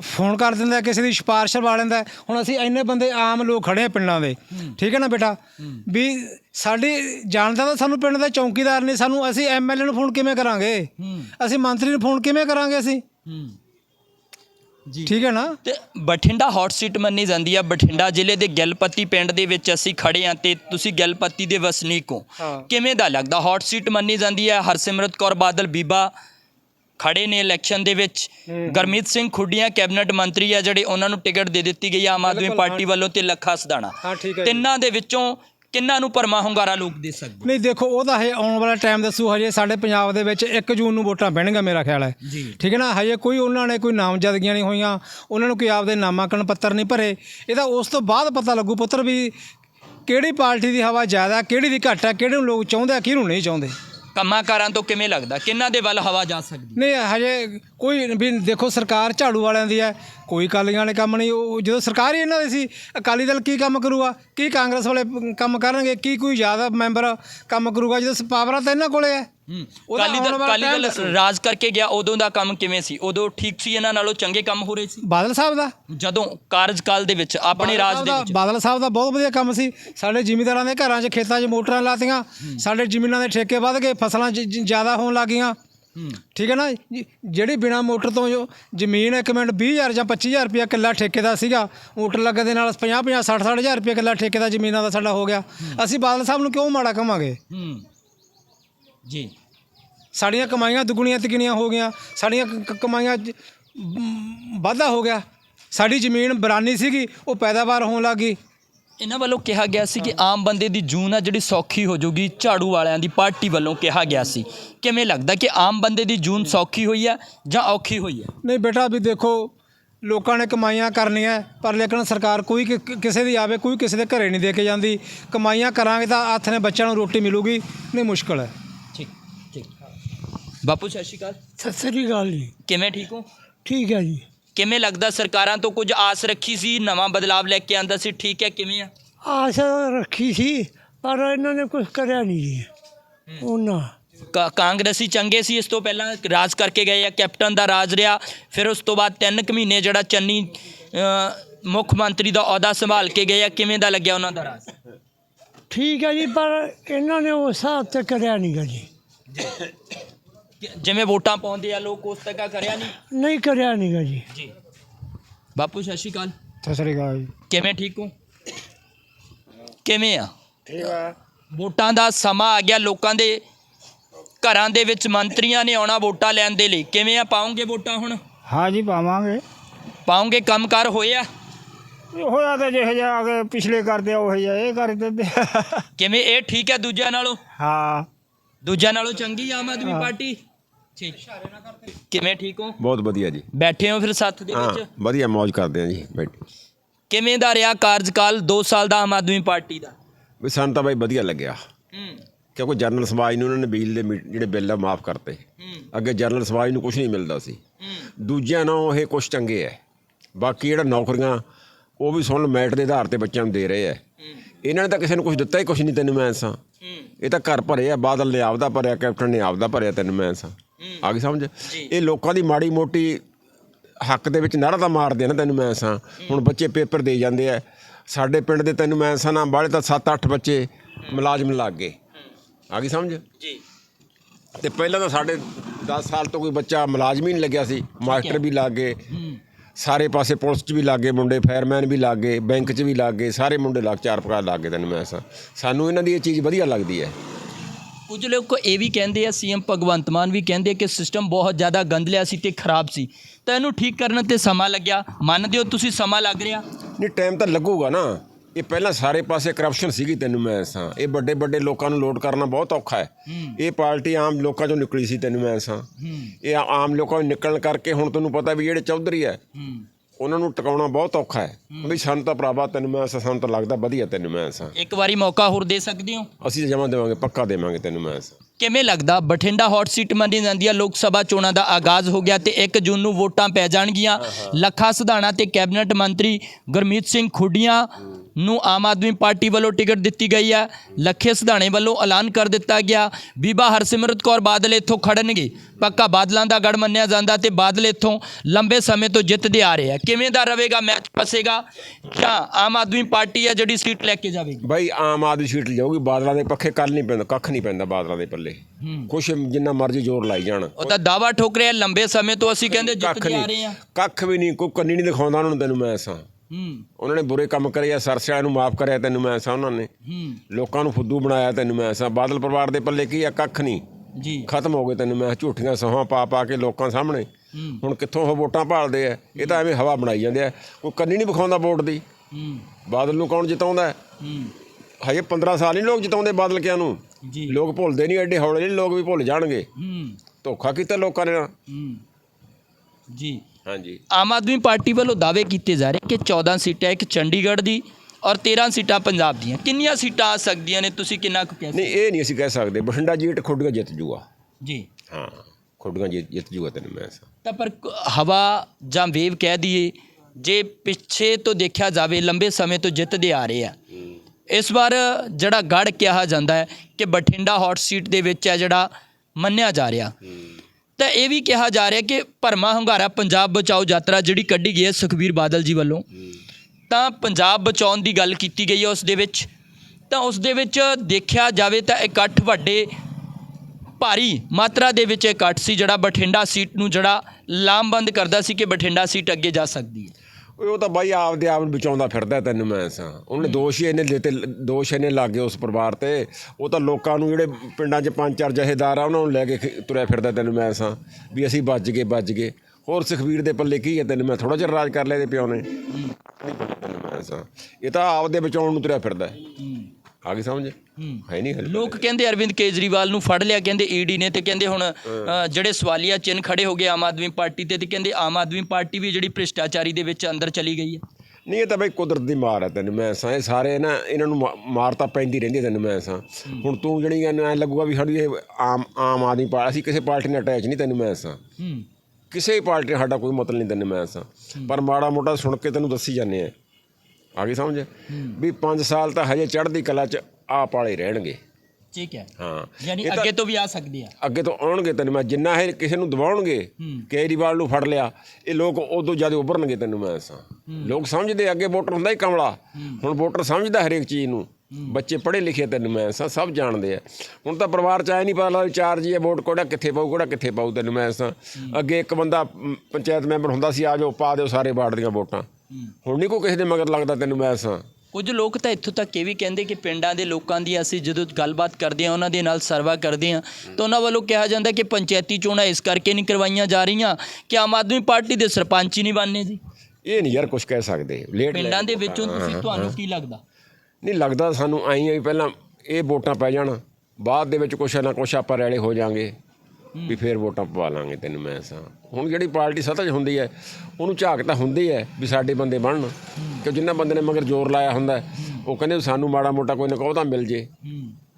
ਫੋਨ ਕਰ ਦਿੰਦਾ ਕਿਸੇ ਦੀ ਸਿਫਾਰਿਸ਼ ਲਵਾ ਲੈਂਦਾ। ਹੁਣ ਅਸੀਂ ਇੰਨੇ ਬੰਦੇ ਆਮ ਲੋਕ ਖੜੇ ਆ ਪਿੰਡਾਂ ਦੇ। ਠੀਕ ਹੈ ਨਾ ਬੇਟਾ? ਵੀ ਸਾਡੀ ਜਾਣਦਾ ਤਾਂ ਸਾਨੂੰ ਪਿੰਡ ਦਾ ਚੌਕੀਦਾਰ ਨਹੀਂ ਸਾਨੂੰ ਅਸੀਂ ਐਮਐਲਏ ਨੂੰ ਫੋਨ ਕਿਵੇਂ ਕਰਾਂਗੇ? ਅਸੀਂ ਮੰਤਰੀ ਨੂੰ ਫੋਨ ਕਿਵੇਂ ਕਰਾਂਗੇ ਅਸੀਂ? ਠੀਕ ਹੈ ਨਾ? ਤੇ ਬਠਿੰਡਾ ਹੌਟ ਸੀਟ ਮੰਨੀ ਜਾਂਦੀ ਆ ਬਠਿੰਡਾ ਜ਼ਿਲ੍ਹੇ ਦੇ ਗਿਲਪੱਤੀ ਪਿੰਡ ਦੇ ਵਿੱਚ ਅਸੀਂ ਖੜੇ ਆ ਤੇ ਤੁਸੀਂ ਗਿਲਪੱਤੀ ਦੇ ਵਸਨੀਕ ਹੋ। ਹਾਂ। ਕਿਵੇਂ ਦਾ ਲੱਗਦਾ? ਹੌਟ ਸੀਟ ਮੰਨੀ ਜਾਂਦੀ ਹੈ ਹਰਸਿਮਰਤ ਕੌਰ ਬਾਦਲ ਬੀਬਾ ਖੜੇ ਨੇ ਇਲੈਕਸ਼ਨ ਦੇ ਵਿੱਚ। ਗਰਮੀਤ ਸਿੰਘ ਖੁੱਡੀਆਂ ਕੈਬਨਿਟ ਮੰਤਰੀ ਆ ਜਿਹੜੇ ਉਹਨਾਂ ਨੂੰ ਟਿਕਟ ਦੇ ਦਿੱਤੀ ਗਈ ਆ ਆਮ ਆਦਮੀ ਪਾਰਟੀ ਵੱਲੋਂ ਤੇ ਲੱਖਾ ਸਦਾਣਾ। ਹਾਂ ਹੈ। ਤਿੰਨਾਂ ਦੇ ਵਿੱਚੋਂ ਕਿੰਨਾਂ ਨੂੰ ਪਰਮਾ ਹੁੰਗਾਰਾ ਲੋਕ ਦੇ ਸਕਦੇ? ਨਹੀਂ ਦੇਖੋ ਉਹਦਾ ਹਜੇ ਆਉਣ ਵਾਲਾ ਟਾਈਮ ਦੱਸੂ ਹਜੇ ਸਾਡੇ ਪੰਜਾਬ ਦੇ ਵਿੱਚ 1 ਜੂਨ ਨੂੰ ਵੋਟਾਂ ਪੈਣਗੀਆਂ ਮੇਰਾ ਖਿਆਲ ਹੈ। ਠੀਕ ਹੈ ਨਾ? ਹਜੇ ਕੋਈ ਉਹਨਾਂ ਨੇ ਕੋਈ ਨਾਮਜ਼ਦਗੀਆਂ ਨਹੀਂ ਹੋਈਆਂ ਉਹਨਾਂ ਨੂੰ ਕੋਈ ਆਪਦੇ ਨਾਮਾਂਕਣ ਪੱਤਰ ਨਹੀਂ ਭਰੇ। ਇਹਦਾ ਉਸ ਤੋਂ ਬਾਅਦ ਪਤਾ ਲੱਗੂ ਪੁੱਤਰ ਵੀ ਕਿਹੜੀ ਪਾਰਟੀ ਦੀ ਹਵਾ ਜ਼ਿਆਦਾ ਕਿਹੜੀ ਦੀ ਘੱਟ ਹੈ ਕਿਹੜੇ ਨੂੰ ਲੋਕ ਚਾਹੁੰਦੇ ਆ ਕਿਹਨੂੰ ਨਹੀਂ ਚਾਹੁੰਦੇ। ਕੰਮਾਂ ਕਾਰਾਂ ਤੋਂ ਕਿਵੇਂ ਲੱਗਦਾ? ਕਿੰਨਾਂ ਦੇ ਵੱਲ ਹਵਾ ਜਾ ਸਕਦੀ? ਨਹੀਂ, ਹਜੇ ਕੋਈ ਵੀ ਦੇਖੋ, ਸਰਕਾਰ ਝਾੜੂ ਵਾਲਿਆਂ ਦੀ ਹੈ। ਕੋਈ ਅਕਾਲੀਆਂ ਵਾਲੇ ਕੰਮ ਨਹੀਂ, ਉਹ ਜਦੋਂ ਸਰਕਾਰ ਹੀ ਇਹਨਾਂ ਦੀ ਸੀ, ਅਕਾਲੀ ਦਲ ਕੀ ਕੰਮ ਕਰੂਗਾ? ਕੀ ਕਾਂਗਰਸ ਵਾਲੇ ਕੰਮ ਕਰਨਗੇ? ਕੀ ਕੋਈ ਜ਼ਿਆਦਾ ਮੈਂਬਰ ਕੰਮ ਕਰੂਗਾ? ਜਦੋਂ ਪਾਵਰਾਂ ਤਾਂ ਇਹਨਾਂ ਕੋਲੇ ਹੈ। ਕਾਲੀ ਦਲ ਕਾਲੀ ਦਲ। ਰਾਜ ਕਰਕੇ ਗਿਆ ਉਦੋਂ ਦਾ ਕੰਮ ਕਿਵੇਂ ਸੀ? ਉਦੋਂ ਠੀਕ ਸੀ ਇਹਨਾਂ ਨਾਲੋਂ ਚੰਗੇ ਕੰਮ ਹੋ ਰਹੇ ਸੀ? ਬਾਦਲ ਸਾਹਿਬ ਦਾ? ਜਦੋਂ ਕਾਰਜਕਾਲ ਦੇ ਵਿੱਚ ਆਪਣੇ ਰਾਜ ਦੇ ਵਿੱਚ। ਬਾਦਲ ਸਾਹਿਬ ਦਾ ਬਹੁਤ ਵਧੀਆ ਕੰਮ ਸੀ। ਸਾਡੇ ਜ਼ਿਮੀਂਦਾਰਾਂ ਦੇ ਘਰਾਂ 'ਚ ਖੇਤਾਂ 'ਚ ਮੋਟਰਾਂ ਲਾਤੀਆਂ। ਸਾਡੇ ਜ਼ਮੀਨਾਂ ਦੇ ਠੇਕੇ ਵੱਧ ਗਏ ਫਸਲਾਂ ਜ਼ਿਆਦਾ ਹੋਣ ਲੱਗੀਆਂ। ਠੀਕ ਹੈ ਨਾ? ਜਿਹੜੀ ਬਿਨਾ ਮੋਟਰ ਤੋਂ ਜੋ ਜ਼ਮੀਨ ਇੱਕ ਮਿੰਟ 20000 ਜਾਂ 25000 ਰੁਪਇਆ ਕਿੱਲਾ ਠੇਕੇ ਦਾ ਸੀਗਾ ਮੋਟਰ ਲੱਗਣ ਦੇ ਨਾਲ 50 50 60 60000 ਰੁਪਇਆ ਕਿੱਲਾ ਠੇਕੇ ਦਾ ਜ਼ਮੀਨਾਂ ਦਾ ਸਾਡਾ ਹੋ ਗਿਆ। ਅਸੀਂ ਬਾਦਲ ਸਾਹਿਬ ਨੂੰ ਕਿਉਂ ਮਾੜਾ ਕਵਾਂਗੇ? ਹੂੰ। ਜੀ। ਸਾਡੀਆਂ ਕਮਾਈਆਂ ਦੁੱਗਣੀਆਂ ਤਿੱਗਣੀਆਂ ਹੋ ਗਈਆਂ ਸਾਡੀਆਂ ਕਮਾਈਆਂ ਵਾਧਾ ਹੋ ਗਿਆ। ਸਾਡੀ ਜ਼ਮੀਨ ਬਰਾਨੀ ਸੀਗੀ ਉਹ ਪੈਦਾਵਾਰ ਹੋਣ ਲੱਗੀ ਇਹਨਾਂ ਵੱਲੋਂ ਕਿਹਾ ਗਿਆ ਸੀ ਕਿ ਆਮ ਬੰਦੇ ਦੀ ਜੂਨ ਆ ਜਿਹੜੀ ਸੌਖੀ ਹੋ ਜਾਊਗੀ ਝਾੜੂ ਵਾਲਿਆਂ ਦੀ ਪਾਰਟੀ ਵੱਲੋਂ ਕਿਹਾ ਗਿਆ ਸੀ। ਕਿਵੇਂ ਲੱਗਦਾ ਕਿ ਆਮ ਬੰਦੇ ਦੀ ਜੂਨ ਸੌਖੀ ਹੋਈ ਆ ਜਾਂ ਔਖੀ ਹੋਈ ਆ? ਨਹੀਂ ਬੇਟਾ ਵੀ ਦੇਖੋ ਲੋਕਾਂ ਨੇ ਕਮਾਈਆਂ ਕਰਨੀਆਂ ਪਰ ਲੇਕਿਨ ਸਰਕਾਰ ਕੋਈ ਕਿਸੇ ਦੀ ਆਵੇ ਕੋਈ ਕਿਸੇ ਦੇ ਘਰੇ ਨਹੀਂ ਦੇ ਕੇ ਜਾਂਦੀ। ਕਮਾਈਆਂ ਕਰਾਂਗੇ ਤਾਂ ਹੱਥ ਨੇ ਬੱਚਿਆਂ ਨੂੰ ਰੋਟੀ ਮਿਲੂਗੀ ਨਹੀਂ ਮੁਸ਼ਕਲ ਹੈ। ਬਾਪੂ ਸਤਿ ਸ਼੍ਰੀ ਅਕਾਲ। ਸਤਿ ਸ੍ਰੀ ਅਕਾਲ ਜੀ। ਕਿਵੇਂ ਠੀਕ ਹੋ? ਠੀਕ ਹੈ ਜੀ। ਕਿਵੇਂ ਲੱਗਦਾ ਸਰਕਾਰਾਂ ਤੋਂ ਕੁਝ ਆਸ ਰੱਖੀ ਸੀ ਨਵਾਂ ਬਦਲਾਵ ਲੈ ਕੇ ਆਂਦਾ ਸੀ ਠੀਕ ਹੈ ਕਿਵੇਂ ਆ? ਆਸ ਰੱਖੀ ਸੀ ਪਰ ਇਹਨਾਂ ਨੇ ਕੁਝ ਕਰਿਆ ਨਹੀਂ ਜੀ। ਉਹਨਾਂ। ਕਾ- ਕਾਂਗਰਸੀ ਚੰਗੇ ਸੀ ਇਸ ਤੋਂ ਪਹਿਲਾਂ ਰਾਜ ਕਰਕੇ ਗਏ ਆ ਕੈਪਟਨ ਦਾ ਰਾਜ ਰਿਹਾ ਫਿਰ ਉਸ ਤੋਂ ਬਾਅਦ ਤਿੰਨ ਕੁ ਮਹੀਨੇ ਜਿਹੜਾ ਚੰਨੀ ਅ, ਮੁੱਖ ਮੰਤਰੀ ਦਾ ਅਹੁਦਾ ਸੰਭਾਲ ਕੇ ਗਏ ਆ ਕਿਵੇਂ ਦਾ ਲੱਗਿਆ ਉਹਨਾਂ ਦਾ ਰਾਜ? ਠੀਕ ਹੈ ਜੀ ਪਰ ਇਹਨਾਂ ਨੇ ਉਸ ਹਿਸਾਬ ਤੇ ਕਰਿਆ ਨਹੀਂ ਗਾ ਜੀ। ਜਿਵੇਂ ਵੋਟਾਂ ਪਾਉਂਦੇ ਆ ਲੋਕ ਉਸ ਤੱਕ ਕਰਿਆ ਨਹੀਂ? ਨਹੀਂ ਕਰਿਆ ਨਹੀਂ ਗਾ ਜੀ। ਜੀ। ਬਾਪੂ ਸਤਿ ਸ਼੍ਰੀ ਅਕਾਲ। ਸਤਿ ਸ੍ਰੀ ਅਕਾਲ ਜੀ। ਕਿਵੇਂ ਠੀਕ ਹੋ? ਕਿਵੇਂ ਆ? ਠੀਕ ਆ। ਵੋਟਾਂ ਦਾ ਸਮਾਂ ਆ ਗਿਆ ਲੋਕਾਂ ਦੇ ਘਰਾਂ ਦੇ ਵਿੱਚ ਮੰਤਰੀਆਂ ਨੇ ਆਉਣਾ ਵੋਟਾਂ ਲੈਣ ਦੇ ਲਈ। ਕਿਵੇਂ ਆ ਪਾਉਂਗੇ ਵੋਟਾਂ ਹੁਣ? ਹਾਂ ਜੀ ਪਾਵਾਂਗੇ। ਪਾਉਂਗੇ ਕੰਮਕਾਰ ਹੋਏ ਆ? ਹੋਇਆ ਤਾਂ ਜਿਹੇ ਜਿਹਾ ਆ ਕੇ ਪਿਛਲੇ ਕਰਦੇ ਆ ਉਹ ਜਿਹਾ ਇਹ ਕਰ ਦਿੰਦੇ ਕਿਵੇਂ ਇਹ ਠੀਕ ਹੈ ਦੂਜਿਆਂ ਨਾਲੋਂ? ਹਾਂ। ਦੂਜਿਆਂ ਨਾਲੋਂ ਚੰਗੀ ਆਮ ਆਦਮੀ ਪਾਰਟੀ? ਠੀਕ। ਕਿਵੇਂ ਠੀਕ ਹੋ? ਬਹੁਤ ਵਧੀਆ ਜੀ। ਬੈਠੇ ਹੋ ਫਿਰ ਸੱਥ ਦੇ ਹਾਂ ਵਿੱਚ ਵਧੀਆ ਮौज ਕਰਦੇ ਆ ਜੀ ਬੈਠੇ। ਕਿਵੇਂ ਦਾ ਰਿਹਾ ਕਾਰਜਕਾਲ 2 ਸਾਲ ਦਾ ਆਮ ਆਦਮੀ ਪਾਰਟੀ ਦਾ? ਵੀ ਸਾਨੂੰ ਤਾਂ ਬਾਈ ਵਧੀਆ ਲੱਗਿਆ। ਹੂੰ। ਕਿਉਂਕਿ ਜਰਨਲ ਸਮਾਜ ਨੂੰ ਉਹਨਾਂ ਨੇ ਬਿਜਲੀ ਦੇ ਮੀ- ਜਿਹੜੇ ਬਿੱਲ ਆ ਮਾਫ ਕਰਤੇ। ਹੂੰ। ਅੱਗੇ ਜਰਨਲ ਸਮਾਜ ਨੂੰ ਕੁਝ ਨਹੀਂ ਮਿਲਦਾ ਸੀ। ਹੂੰ। ਦੂਜਿਆਂ ਨਾਲੋਂ ਇਹ ਕੁਝ ਚੰਗੇ ਐ। ਬਾਕੀ ਜਿਹੜਾ ਨੌਕਰੀਆਂ ਉਹ ਵੀ ਸੁਣ ਮੈਟ ਦੇ ਆਧਾਰ ਤੇ ਬੱਚਿਆਂ ਨੂੰ ਦੇ ਰਹੇ ਐ। ਇਹਨਾਂ ਨੇ ਤਾਂ ਕਿਸੇ ਨੂੰ ਕੁਝ ਦਿੱਤਾ ਹੀ ਕੁਝ ਨਹੀਂ ਤੈਨੂੰ ਮੈਂ ਸਾਂ ਇਹ ਤਾਂ ਘਰ ਭਰੇ ਆ ਬਾਦਲ ਨੇ ਆਪਦਾ ਭਰਿਆ ਕੈਪਟਨ ਨੇ ਆਪਦਾ ਭਰਿਆ ਤੈਨੂੰ ਮੈਂ ਸਾਂ ਆ ਗਈ ਸਮਝ? ਇਹ ਲੋਕਾਂ ਦੀ ਮਾੜੀ ਮੋਟੀ ਹੱਕ ਦੇ ਵਿੱਚ ਨਾਰਾ ਤਾਂ ਮਾਰਦੇ ਆ ਨਾ ਤੈਨੂੰ ਮੈਂ ਸਾਂ ਹੁਣ ਬੱਚੇ ਪੇਪਰ ਦੇ ਜਾਂਦੇ ਆ। ਸਾਡੇ ਪਿੰਡ ਦੇ ਤੈਨੂੰ ਮੈਂ ਸਾਂ ਨਾ ਬਾਹਲੇ ਤਾਂ 7-8 ਬੱਚੇ ਮੁਲਾਜ਼ਮ ਲੱਗ ਗਏ। ਆ ਗਈ ਸਮਝ? ਜੀ। ਤੇ ਪਹਿਲਾਂ ਤਾਂ ਸਾਡੇ 10 ਸਾਲ ਤੋਂ ਕੋਈ ਬੱਚਾ ਮੁਲਾਜ਼ਮ ਹੀ ਨਹੀਂ ਲੱਗਿਆ ਸੀ। ਮਾਸਟਰ ਵੀ ਲੱਗ ਗਏ। ਸਾਰੇ ਪਾਸੇ ਪੁਲਿਸ 'ਚ ਵੀ ਲੱਗ ਗਏ ਮੁੰਡੇ ਫਾਇਰਮੈਨ ਵੀ ਲੱਗ ਗਏ ਬੈਂਕ 'ਚ ਵੀ ਲੱਗ ਗਏ ਸਾਰੇ ਮੁੰਡੇ ਲੱਗ ਚਾਰ ਪ੍ਰਕਾਰ ਲੱਗ ਗਏ ਤੈਨੂੰ ਮੈਂ ਦੱਸਾਂ। ਸਾਨੂੰ ਇਹਨਾਂ ਦੀ ਇਹ ਚੀਜ਼ ਵਧੀਆ ਲੱਗਦੀ ਹੈ। ਕੁਝ ਲੋਕ ਇਹ ਵੀ ਕਹਿੰਦੇ ਆ ਸੀਐਮ ਭਗਵੰਤ ਮਾਨ ਵੀ ਕਹਿੰਦੇ ਕਿ ਸਿਸਟਮ ਬਹੁਤ ਜ਼ਿਆਦਾ ਗੰਦਲਿਆ ਸੀ ਤੇ ਖਰਾਬ ਸੀ। ਤਾਂ ਇਹਨੂੰ ਠੀਕ ਕਰਨ ਤੇ ਸਮਾਂ ਲੱਗਿਆ। ਮੰਨਦੇ ਹੋ ਤੁਸੀਂ ਸਮਾਂ ਲੱਗ ਰਿਹਾ? ਨਹੀਂ ਟਾਈਮ ਤਾਂ ਲੱਗੂਗਾ ਨਾ। ਇਹ ਪਹਿਲਾਂ ਸਾਰੇ ਪਾਸੇ ਕਰਪਸ਼ਨ ਸੀਗੀ ਤੈਨੂੰ ਮੈਂ ਦੱਸਾਂ। ਇਹ ਵੱਡੇ ਵੱਡੇ ਲੋਕਾਂ ਨੂੰ ਲੋਡ ਕਰਨਾ ਬਹੁਤ ਔਖਾ ਹੈ। ਇਹ ਪਾਰਟੀ ਆਮ ਲੋਕਾਂ ਚੋਂ ਨਿਕਲੀ ਸੀ ਤੈਨੂੰ ਮੈਂ ਦੱਸਾਂ। ਇਹ ਆ- ਆਮ ਲੋਕਾਂ ਨੂੰ ਨਿਕਲਣ ਕਰਕੇ ਹੁਣ ਤੈਨੂੰ ਪਤਾ ਵੀ ਜਿਹੜੇ ਚੌਧਰੀ ਹੈ ਉਹਨਾਂ ਨੂੰ ਟਿਕਾਉਣਾ ਬਹੁਤ ਔਖਾ ਹੈ। ਵੀ ਸਾਨੂੰ ਤਾਂ ਭਰਾਵਾ ਤੈਨੂੰ ਮੈਂ ਦੱਸਾਂ ਸਾਨੂੰ ਤਾਂ ਲੱਗਦਾ ਵਧੀਆ ਤੈਨੂੰ ਮੈਂ ਦੱਸਾਂ। ਇੱਕ ਵਾਰੀ ਮੌਕਾ ਹੋਰ ਦੇ ਸਕਦੇ ਹੋ? ਅਸੀਂ ਜਮਾ ਦੇਵਾਂਗੇ ਪੱਕਾ ਦੇਵਾਂਗੇ ਤੈਨੂੰ ਮੈਂ ਦੱਸਾਂ। ਕਿਵੇਂ ਲੱਗਦਾ ਬਠਿੰਡਾ ਹੌਟ ਸੀਟ ਮੰਨੀ ਜਾਂਦੀ ਹੈ ਲੋਕ ਸਭਾ ਚੋਣਾਂ ਦਾ ਆਗਾਜ਼ ਹੋ ਗਿਆ ਤੇ 1 ਜੂਨ ਨੂੰ ਵੋਟਾਂ ਪੈ ਜਾਣਗੀਆਂ? ਲੱਖਾ ਸਿਧਾਣਾ ਤੇ ਕੈਬਨਿਟ ਮੰਤਰੀ ਗੁਰਮੀਤ ਸਿੰਘ ਖੁੱਡੀਆਂ ਨੂੰ ਆਮ ਆਦਮੀ ਪਾਰਟੀ ਵੱਲੋਂ ਟਿਕਟ ਦਿੱਤੀ ਗਈ ਹੈ ਲੱਖੇ ਸਿਧਾਣੇ ਵੱਲੋਂ ਐਲਾਨ ਕਰ ਦਿੱਤਾ ਗਿਆ। ਬੀਬਾ ਹਰਸਿਮਰਤ ਕੌਰ ਬਾਦਲ ਇੱਥੋਂ ਖੜਨਗੇ। ਪੱਕਾ ਬਾਦਲਾਂ ਦਾ ਗੜ ਮੰਨਿਆ ਜਾਂਦਾ ਤੇ ਬਾਦਲ ਇੱਥੋਂ ਲੰਬੇ ਸਮੇਂ ਤੋਂ ਜਿੱਤਦੇ ਆ ਰਹੇ ਆ। ਕਿਵੇਂ ਦਾ ਰਹੇਗਾ ਮੈਚ ਫਸੇਗਾ? ਜਾਂ ਆਮ ਆਦਮੀ ਪਾਰਟੀ ਹੈ ਜਿਹੜੀ ਸੀਟ ਲੈ ਕੇ ਜਾਵੇਗੀ? ਬਾਈ ਆਮ ਆਦਮੀ ਸੀਟ ਜਾਊਗੀ। ਬਾਦਲਾਂ ਦੇ ਪੱਖੇ ਕੱਲ ਨਹੀਂ ਪੈਂਦਾ ਕੱਖ ਨਹੀਂ ਪੈਂਦਾ ਬਾਦਲਾਂ ਦੇ ਪੱਲੇ। ਕੁਛ ਜਿੰਨਾ ਮਰਜ਼ੀ ਜ਼ੋਰ ਲਾਈ ਜਾਣ। ਉਹ ਤਾਂ ਦਾਵਾ ਠੋਕ ਰਿਹਾ ਲੰਬੇ ਸਮੇਂ ਤੋਂ ਅਸੀਂ ਕਹਿੰਦੇ ਜਿੱਤਦੇ ਆ ਰਹੇ ਆ। ਕੱਖ ਵੀ ਨਹੀਂ ਕੋਈ ਕੰਨੀ ਨਹੀਂ ਦਿਖਾਉਂਦਾ ਉਹਨਾਂ ਨੂੰ ਤੈਨੂੰ ਮੈਂ ਦੱਸਾਂ। ਹੂੰ। ਉਹਨਾਂ ਨੇ ਬੁਰੇ ਕੰਮ ਕਰੇ ਆ ਸਰਸਿਆਂ ਨੂੰ ਮਾਫ ਕਰਿਆ ਤੈਨੂੰ ਮੈਂ ਦੱਸਾਂ ਉਹਨਾਂ ਨੇ। ਹੂੰ। ਲੋਕਾਂ ਨੂੰ ਫੁੱਦੂ ਬਣਾਇਆ ਤੈਨੂੰ ਮੈਂ ਦੱਸਾਂ ਬਾਦਲ ਪਰਿਵਾਰ ਦੇ ਪੱਲੇ ਕੀ ਆ? ਕੱਖ ਨਹੀਂ। ਜੀ। ਖਤਮ ਹੋ ਗਏ ਤੈਨੂੰ ਮੈਂ। ਝੂਠੀਆਂ ਸਹਾਂ ਪਾ ਪਾ ਕੇ ਲੋਕਾਂ ਸਾਹਮਣੇ। ਹੁਣ ਕਿੱਥੋਂ ਉਹ ਵੋਟਾਂ ਭਾਲਦੇ ਆ? ਇਹ ਤਾਂ ਐਵੇਂ ਹਵਾ ਬਣਾਈ ਜਾਂਦੇ ਆ। ਕੋਈ ਕੰਨੀ ਨਹੀਂ ਵਿਖਾਉਂਦਾ ਵੋਟ ਦੀ। ਹੂੰ। ਬਾਦਲ ਨੂੰ ਕੌਣ ਜਿਤਾਉਂਦਾ? ਹਜੇ 15 ਸਾਲ ਨਹੀਂ ਲੋਕ ਜਿਤਾਉਂਦੇ ਬਾਦਲ ਕਿਆਂ ਨੂੰ। ਜੀ। ਲੋਕ ਭੁੱਲਦੇ ਨਹੀਂ ਐਡੇ ਹੌਲੇ ਨਹੀਂ ਲੋਕ ਵੀ ਭੁੱਲ ਜਾਣਗੇ। ਹੂੰ। ਧੋਖਾ ਕੀਤਾ ਲੋਕਾਂ ਨੇ ਜੀ। ਹਾਂਜੀ। ਆਮ ਆਦਮੀ ਪਾਰਟੀ ਵੱਲੋਂ ਦਾਅਵੇ ਕੀਤੇ ਜਾ ਰਹੇ ਕਿ 14 ਸੀਟਾਂ ਇੱਕ ਚੰਡੀਗੜ੍ਹ ਦੀ ਔਰ 13 ਸੀਟਾਂ ਪੰਜਾਬ ਦੀਆਂ। ਕਿੰਨੀਆਂ ਸੀਟਾਂ ਆ ਸਕਦੀਆਂ ਨੇ ਤੁਸੀਂ ਕਿੰਨਾ ਕੁ ਕਹਿ ਨਹੀਂ ਇਹ ਨਹੀਂ ਅਸੀਂ ਕਹਿ ਸਕਦੇ। ਬਠਿੰਡਾ ਜੀਟ ਖੁੱਡੀਆਂ ਜਿੱਤ ਜੂਗਾ ਜੀ। ਹਾਂ ਖੁੱਡੀਆਂ ਜਿੱਤ ਜਿੱਤ ਜੂਗਾ ਤੈਨੂੰ ਮੈਂ ਦੱਸਾਂ। ਤਾਂ ਪਰ ਕ- ਹਵਾ ਜਾਂ ਵੇਵ ਕਹਿ ਦਈਏ ਜੇ ਪਿੱਛੇ ਤੋਂ ਦੇਖਿਆ ਜਾਵੇ ਲੰਬੇ ਸਮੇਂ ਤੋਂ ਜਿੱਤਦੇ ਆ ਰਹੇ ਆ। ਇਸ ਵਾਰ ਜਿਹੜਾ ਗੜ ਕਿਹਾ ਜਾਂਦਾ ਹੈ ਕਿ ਬਠਿੰਡਾ ਹੌਟ ਸੀਟ ਦੇ ਵਿੱਚ ਹੈ ਜਿਹੜਾ ਮੰਨਿਆ ਜਾ ਰਿਹਾ। ਤਾਂ ਇਹ ਵੀ ਕਿਹਾ ਜਾ ਰਿਹਾ ਕਿ ਭਰਮਾ ਹੰਗਾਰਾ ਪੰਜਾਬ ਬਚਾਓ ਯਾਤਰਾ ਜਿਹੜੀ ਕੱਢੀ ਗਈ ਹੈ ਸੁਖਬੀਰ ਬਾਦਲ ਜੀ ਵੱਲੋਂ। ਤਾਂ ਪੰਜਾਬ ਬਚਾਉਣ ਦੀ ਗੱਲ ਕੀਤੀ ਗਈ ਹੈ ਉਸ ਦੇ ਵਿੱਚ। ਤਾਂ ਉਸ ਦੇ ਵਿੱਚ ਦੇਖਿਆ ਜਾਵੇ ਤਾਂ ਇਕੱਠ ਵੱਡੇ ਭਾਰੀ ਮਾਤਰਾ ਦੇ ਵਿੱਚ ਇਕੱਠ ਸੀ ਜਿਹੜਾ ਬਠਿੰਡਾ ਸੀਟ ਨੂੰ ਜਿਹੜਾ ਲਾਮਬੰਦ ਕਰਦਾ ਸੀ ਕਿ ਬਠਿੰਡਾ ਸੀਟ ਅੱਗੇ ਜਾ ਸਕਦੀ ਹੈ। ਉਹ ਤਾਂ ਬਾਈ ਆਪਦੇ ਆਪ ਨੂੰ ਬਚਾਉਂਦਾ ਫਿਰਦਾ ਤੈਨੂੰ ਮੈਂ ਦੱਸਾਂ। ਉਹਨੇ ਦੋਸ਼ ਹੀ ਇਹਨੇ ਦਿੱਤੇ ਦੋਸ਼ ਇਹਨੇ ਲੱਗੇ ਉਸ ਪਰਿਵਾਰ ਤੇ। ਉਹ ਤਾਂ ਲੋਕਾਂ ਨੂੰ ਜਿਹੜੇ ਪਿੰਡਾਂ 'ਚ ਪੰਜ ਚਾਰ ਜਹੇਦਾਰ ਆ ਉਹਨਾਂ ਨੂੰ ਲੈ ਕੇ ਤੁਰਿਆ ਫਿਰਦਾ ਤੈਨੂੰ ਮੈਂ ਦੱਸਾਂ ਵੀ ਅਸੀਂ ਬਚ ਗਏ ਬਚ ਗਏ। ਹੋਰ ਸੁਖਵੀਰ ਦੇ ਪੱਲੇ ਕੀ ਹੈ ਤੈਨੂੰ ਮੈਂ ਥੋੜਾ ਜਿਹਾ ਰਾਜ ਕਰ ਲਿਆ ਇਹਦੇ ਪਿਓ ਨੇ। ਇਹ ਤਾਂ ਆਪਦੇ ਬਚਾਉਣ ਨੂੰ ਤੁਰਿਆ ਫਿਰਦਾ। ਹੈ। ਆ ਗਈ ਸਮਝ? ਹੈ। ਨਹੀਂ ਹਲੇ। ਲੋਕ ਕਹਿੰਦੇ ਅਰਵਿੰਦ ਕੇਜਰੀਵਾਲ ਨੂੰ ਫੜ ਲਿਆ ਕਹਿੰਦੇ ਈਡੀ ਨੇ ਤੇ ਕਹਿੰਦੇ ਹੁਣ ਅ, ਜਿਹੜੇ ਸਵਾਲੀਆ ਚਿੰਨ੍ਹ ਖੜੇ ਹੋ ਗਏ ਆਮ ਆਦਮੀ ਪਾਰਟੀ ਤੇ ਤੇ ਕਹਿੰਦੇ ਆਮ ਆਦਮੀ ਪਾਰਟੀ ਵੀ ਜਿਹੜੀ ਭ੍ਰਿਸ਼ਟਾਚਾਰੀ ਦੇ ਵਿੱਚ ਅੰਦਰ ਚਲੀ ਗਈ ਹੈ। ਨਹੀਂ ਇਹ ਤਾਂ ਬਈ ਕੁਦਰਤ ਦੀ ਮਾਰ ਹੈ ਤੈਨੂੰ ਮੈਂ ਸਾਂ ਇਹ ਸਾਰੇ ਨਾ ਇਹਨਾਂ ਨੂੰ ਮਾ- ਮਾਰ ਤਾਂ ਪੈਂਦੀ ਰਹਿੰਦੀ ਹੈ ਤੈਨੂੰ ਮੈਂ ਸਾਂ ਹੁਣ ਤੂੰ ਜਿਹੜੀ ਐ ਲੱਗੂਗਾ ਵੀ ਸਾਡੀ ਇਹ ਆਮ ਆਮ ਆਦਮੀ ਪਾਰਟੀ ਅਸੀਂ ਕਿਸੇ ਪਾਰਟੀ ਨਾਲ ਅਟੈਚ ਨਹੀਂ ਤੈਨੂੰ ਮੈਂ ਸਾਂ ਹੂੰ। ਕਿਸੇ ਪਾਰਟੀ ਨਾਲ ਸਾਡਾ ਕੋਈ ਮਤਲਬ ਨਹੀਂ ਤੈਨੂੰ ਮੈਂ ਦੱਸਾਂ ਪਰ ਮਾੜਾ ਮੋਟਾ ਸੁਣ ਕੇ ਤੈਨੂੰ ਦੱਸੀ ਜਾਂਦੇ ਆ। ਆ ਗਈ ਸਮਝ? ਵੀ 5 ਸਾਲ ਤਾਂ ਹਜੇ ਚੜ੍ਹਦੀ ਕਲਾ ਚ ਆਪ ਵਾਲੇ ਰਹਿਣਗੇ। ਠੀਕ ਹੈ। ਹਾਂ। ਯਾਨੀ ਅੱਗੇ ਤੋਂ ਵੀ ਆ ਸਕਦੀ ਆ। ਅੱਗੇ ਤੋਂ ਆਉਣਗੇ ਤੈਨੂੰ ਮੈਂ ਜਿੰਨਾ ਇਹ ਕਿਸੇ ਨੂੰ ਦਬਾਉਣਗੇ ਕੇਜਰੀਵਾਲ ਨੂੰ ਫੜ ਲਿਆ ਇਹ ਲੋਕ ਉਦੋਂ ਜ਼ਿਆਦਾ ਉੱਭਰਨਗੇ ਤੈਨੂੰ ਮੈਂ ਦੱਸਾਂ। ਲੋਕ ਸਮਝਦੇ ਅੱਗੇ ਵੋਟਰ ਹੁੰਦਾ ਹੀ ਕਮਲਾ। ਹੁਣ ਵੋਟਰ ਸਮਝਦਾ ਹਰੇਕ ਚੀਜ਼ ਨੂੰ। ਬੱਚੇ ਪੜ੍ਹੇ ਲਿਖੇ ਤੈਨੂੰ ਮੈਂ ਦੱਸਾਂ ਸਭ ਜਾਣਦੇ ਆ। ਹੁਣ ਤਾਂ ਪਰਿਵਾਰ ਚ ਆਇਆ ਨਹੀਂ ਪਤਾ ਲੱਗਦਾ ਚਾਰ ਜੀ ਵੋਟ ਕੋੜਾ ਕਿੱਥੇ ਪਾਊ ਕੋੜਾ ਕਿੱਥੇ ਪਾਊ ਤੈਨੂੰ ਮੈਂ ਦੱਸਾਂ। ਅੱਗੇ ਇੱਕ ਬੰਦਾ ਪੰਚਾਇਤ ਮੈਂਬਰ ਹੁੰਦਾ ਸੀ ਆ ਜਾਓ ਪਾ ਦਿਓ ਸਾਰੇ ਵਾਰਡ ਦੀਆਂ ਵੋਟਾਂ। ਹੁਣ ਨਹੀਂ ਕੋਈ ਕਿਸੇ ਦੇ ਮਗਰ ਲੱਗਦਾ ਤੈਨੂੰ ਮੈਂ ਦੱਸਾਂ। ਕੁਝ ਲੋਕ ਤਾਂ ਇੱਥੋਂ ਤੱਕ ਇਹ ਵੀ ਕਹਿੰਦੇ ਕਿ ਪਿੰਡਾਂ ਦੇ ਲੋਕਾਂ ਦੀ ਅਸੀਂ ਜਦੋਂ ਗੱਲਬਾਤ ਕਰਦੇ ਹਾਂ ਉਹਨਾਂ ਦੇ ਨਾਲ ਸਰਵਾ ਕਰਦੇ ਹਾਂ ਤਾਂ ਉਹਨਾਂ ਵੱਲੋਂ ਕਿਹਾ ਜਾਂਦਾ ਕਿ ਪੰਚਾਇਤੀ ਚੋਣਾਂ ਇਸ ਕਰਕੇ ਨਹੀਂ ਕਰਵਾਈਆਂ ਜਾ ਰਹੀਆਂ ਕਿ ਆਮ ਆਦਮੀ ਪਾਰਟੀ ਦੇ ਸਰਪੰਚ ਹੀ ਨਹੀਂ ਬਣਨੇ ਜੀ। ਇਹ ਨਹੀਂ ਯਾਰ ਕੁਝ ਕਹਿ ਸਕਦੇ। ਲੇਟ ਪਿੰਡਾਂ ਦੇ ਵਿੱਚੋਂ ਤੁਸੀਂ ਤੁਹਾਨੂੰ ਕੀ ਲੱਗਦਾ? ਨਹੀਂ ਲੱਗਦਾ ਸਾਨੂੰ ਆਈ ਵੀ ਪਹਿਲਾਂ ਇਹ ਵੋਟਾਂ ਪੈ ਜਾਣ ਬਾਅਦ ਦੇ ਵਿੱਚ ਕੁਛ ਨਾ ਕੁਛ ਆਪਾਂ ਰੈਲੇ ਹੋ ਜਾਾਂਗੇ ਵੀ ਫੇਰ ਵੋਟਾਂ ਪਵਾ ਲਾਂਗੇ ਤੈਨੂੰ ਮੈਂ ਸਾਂ ਹੁਣ ਜਿਹੜੀ ਪਾਰਟੀ ਸੱਤਾ 'ਚ ਹੁੰਦੀ ਹੈ ਉਹਨੂੰ ਝਾਕ ਤਾਂ ਹੁੰਦੀ ਹੈ ਵੀ ਸਾਡੇ ਬੰਦੇ ਬਣਨ। ਕਿ ਜਿੰਨਾ ਬੰਦੇ ਨੇ ਮਗਰ ਜ਼ੋਰ ਲਾਇਆ ਹੁੰਦਾ ਹੈ, ਉਹ ਕਹਿੰਦੇ ਸਾਨੂੰ ਮਾੜਾ ਮੋਟਾ ਕੋਈ ਨਾ ਤਾਂ ਮਿਲ ਜੇ।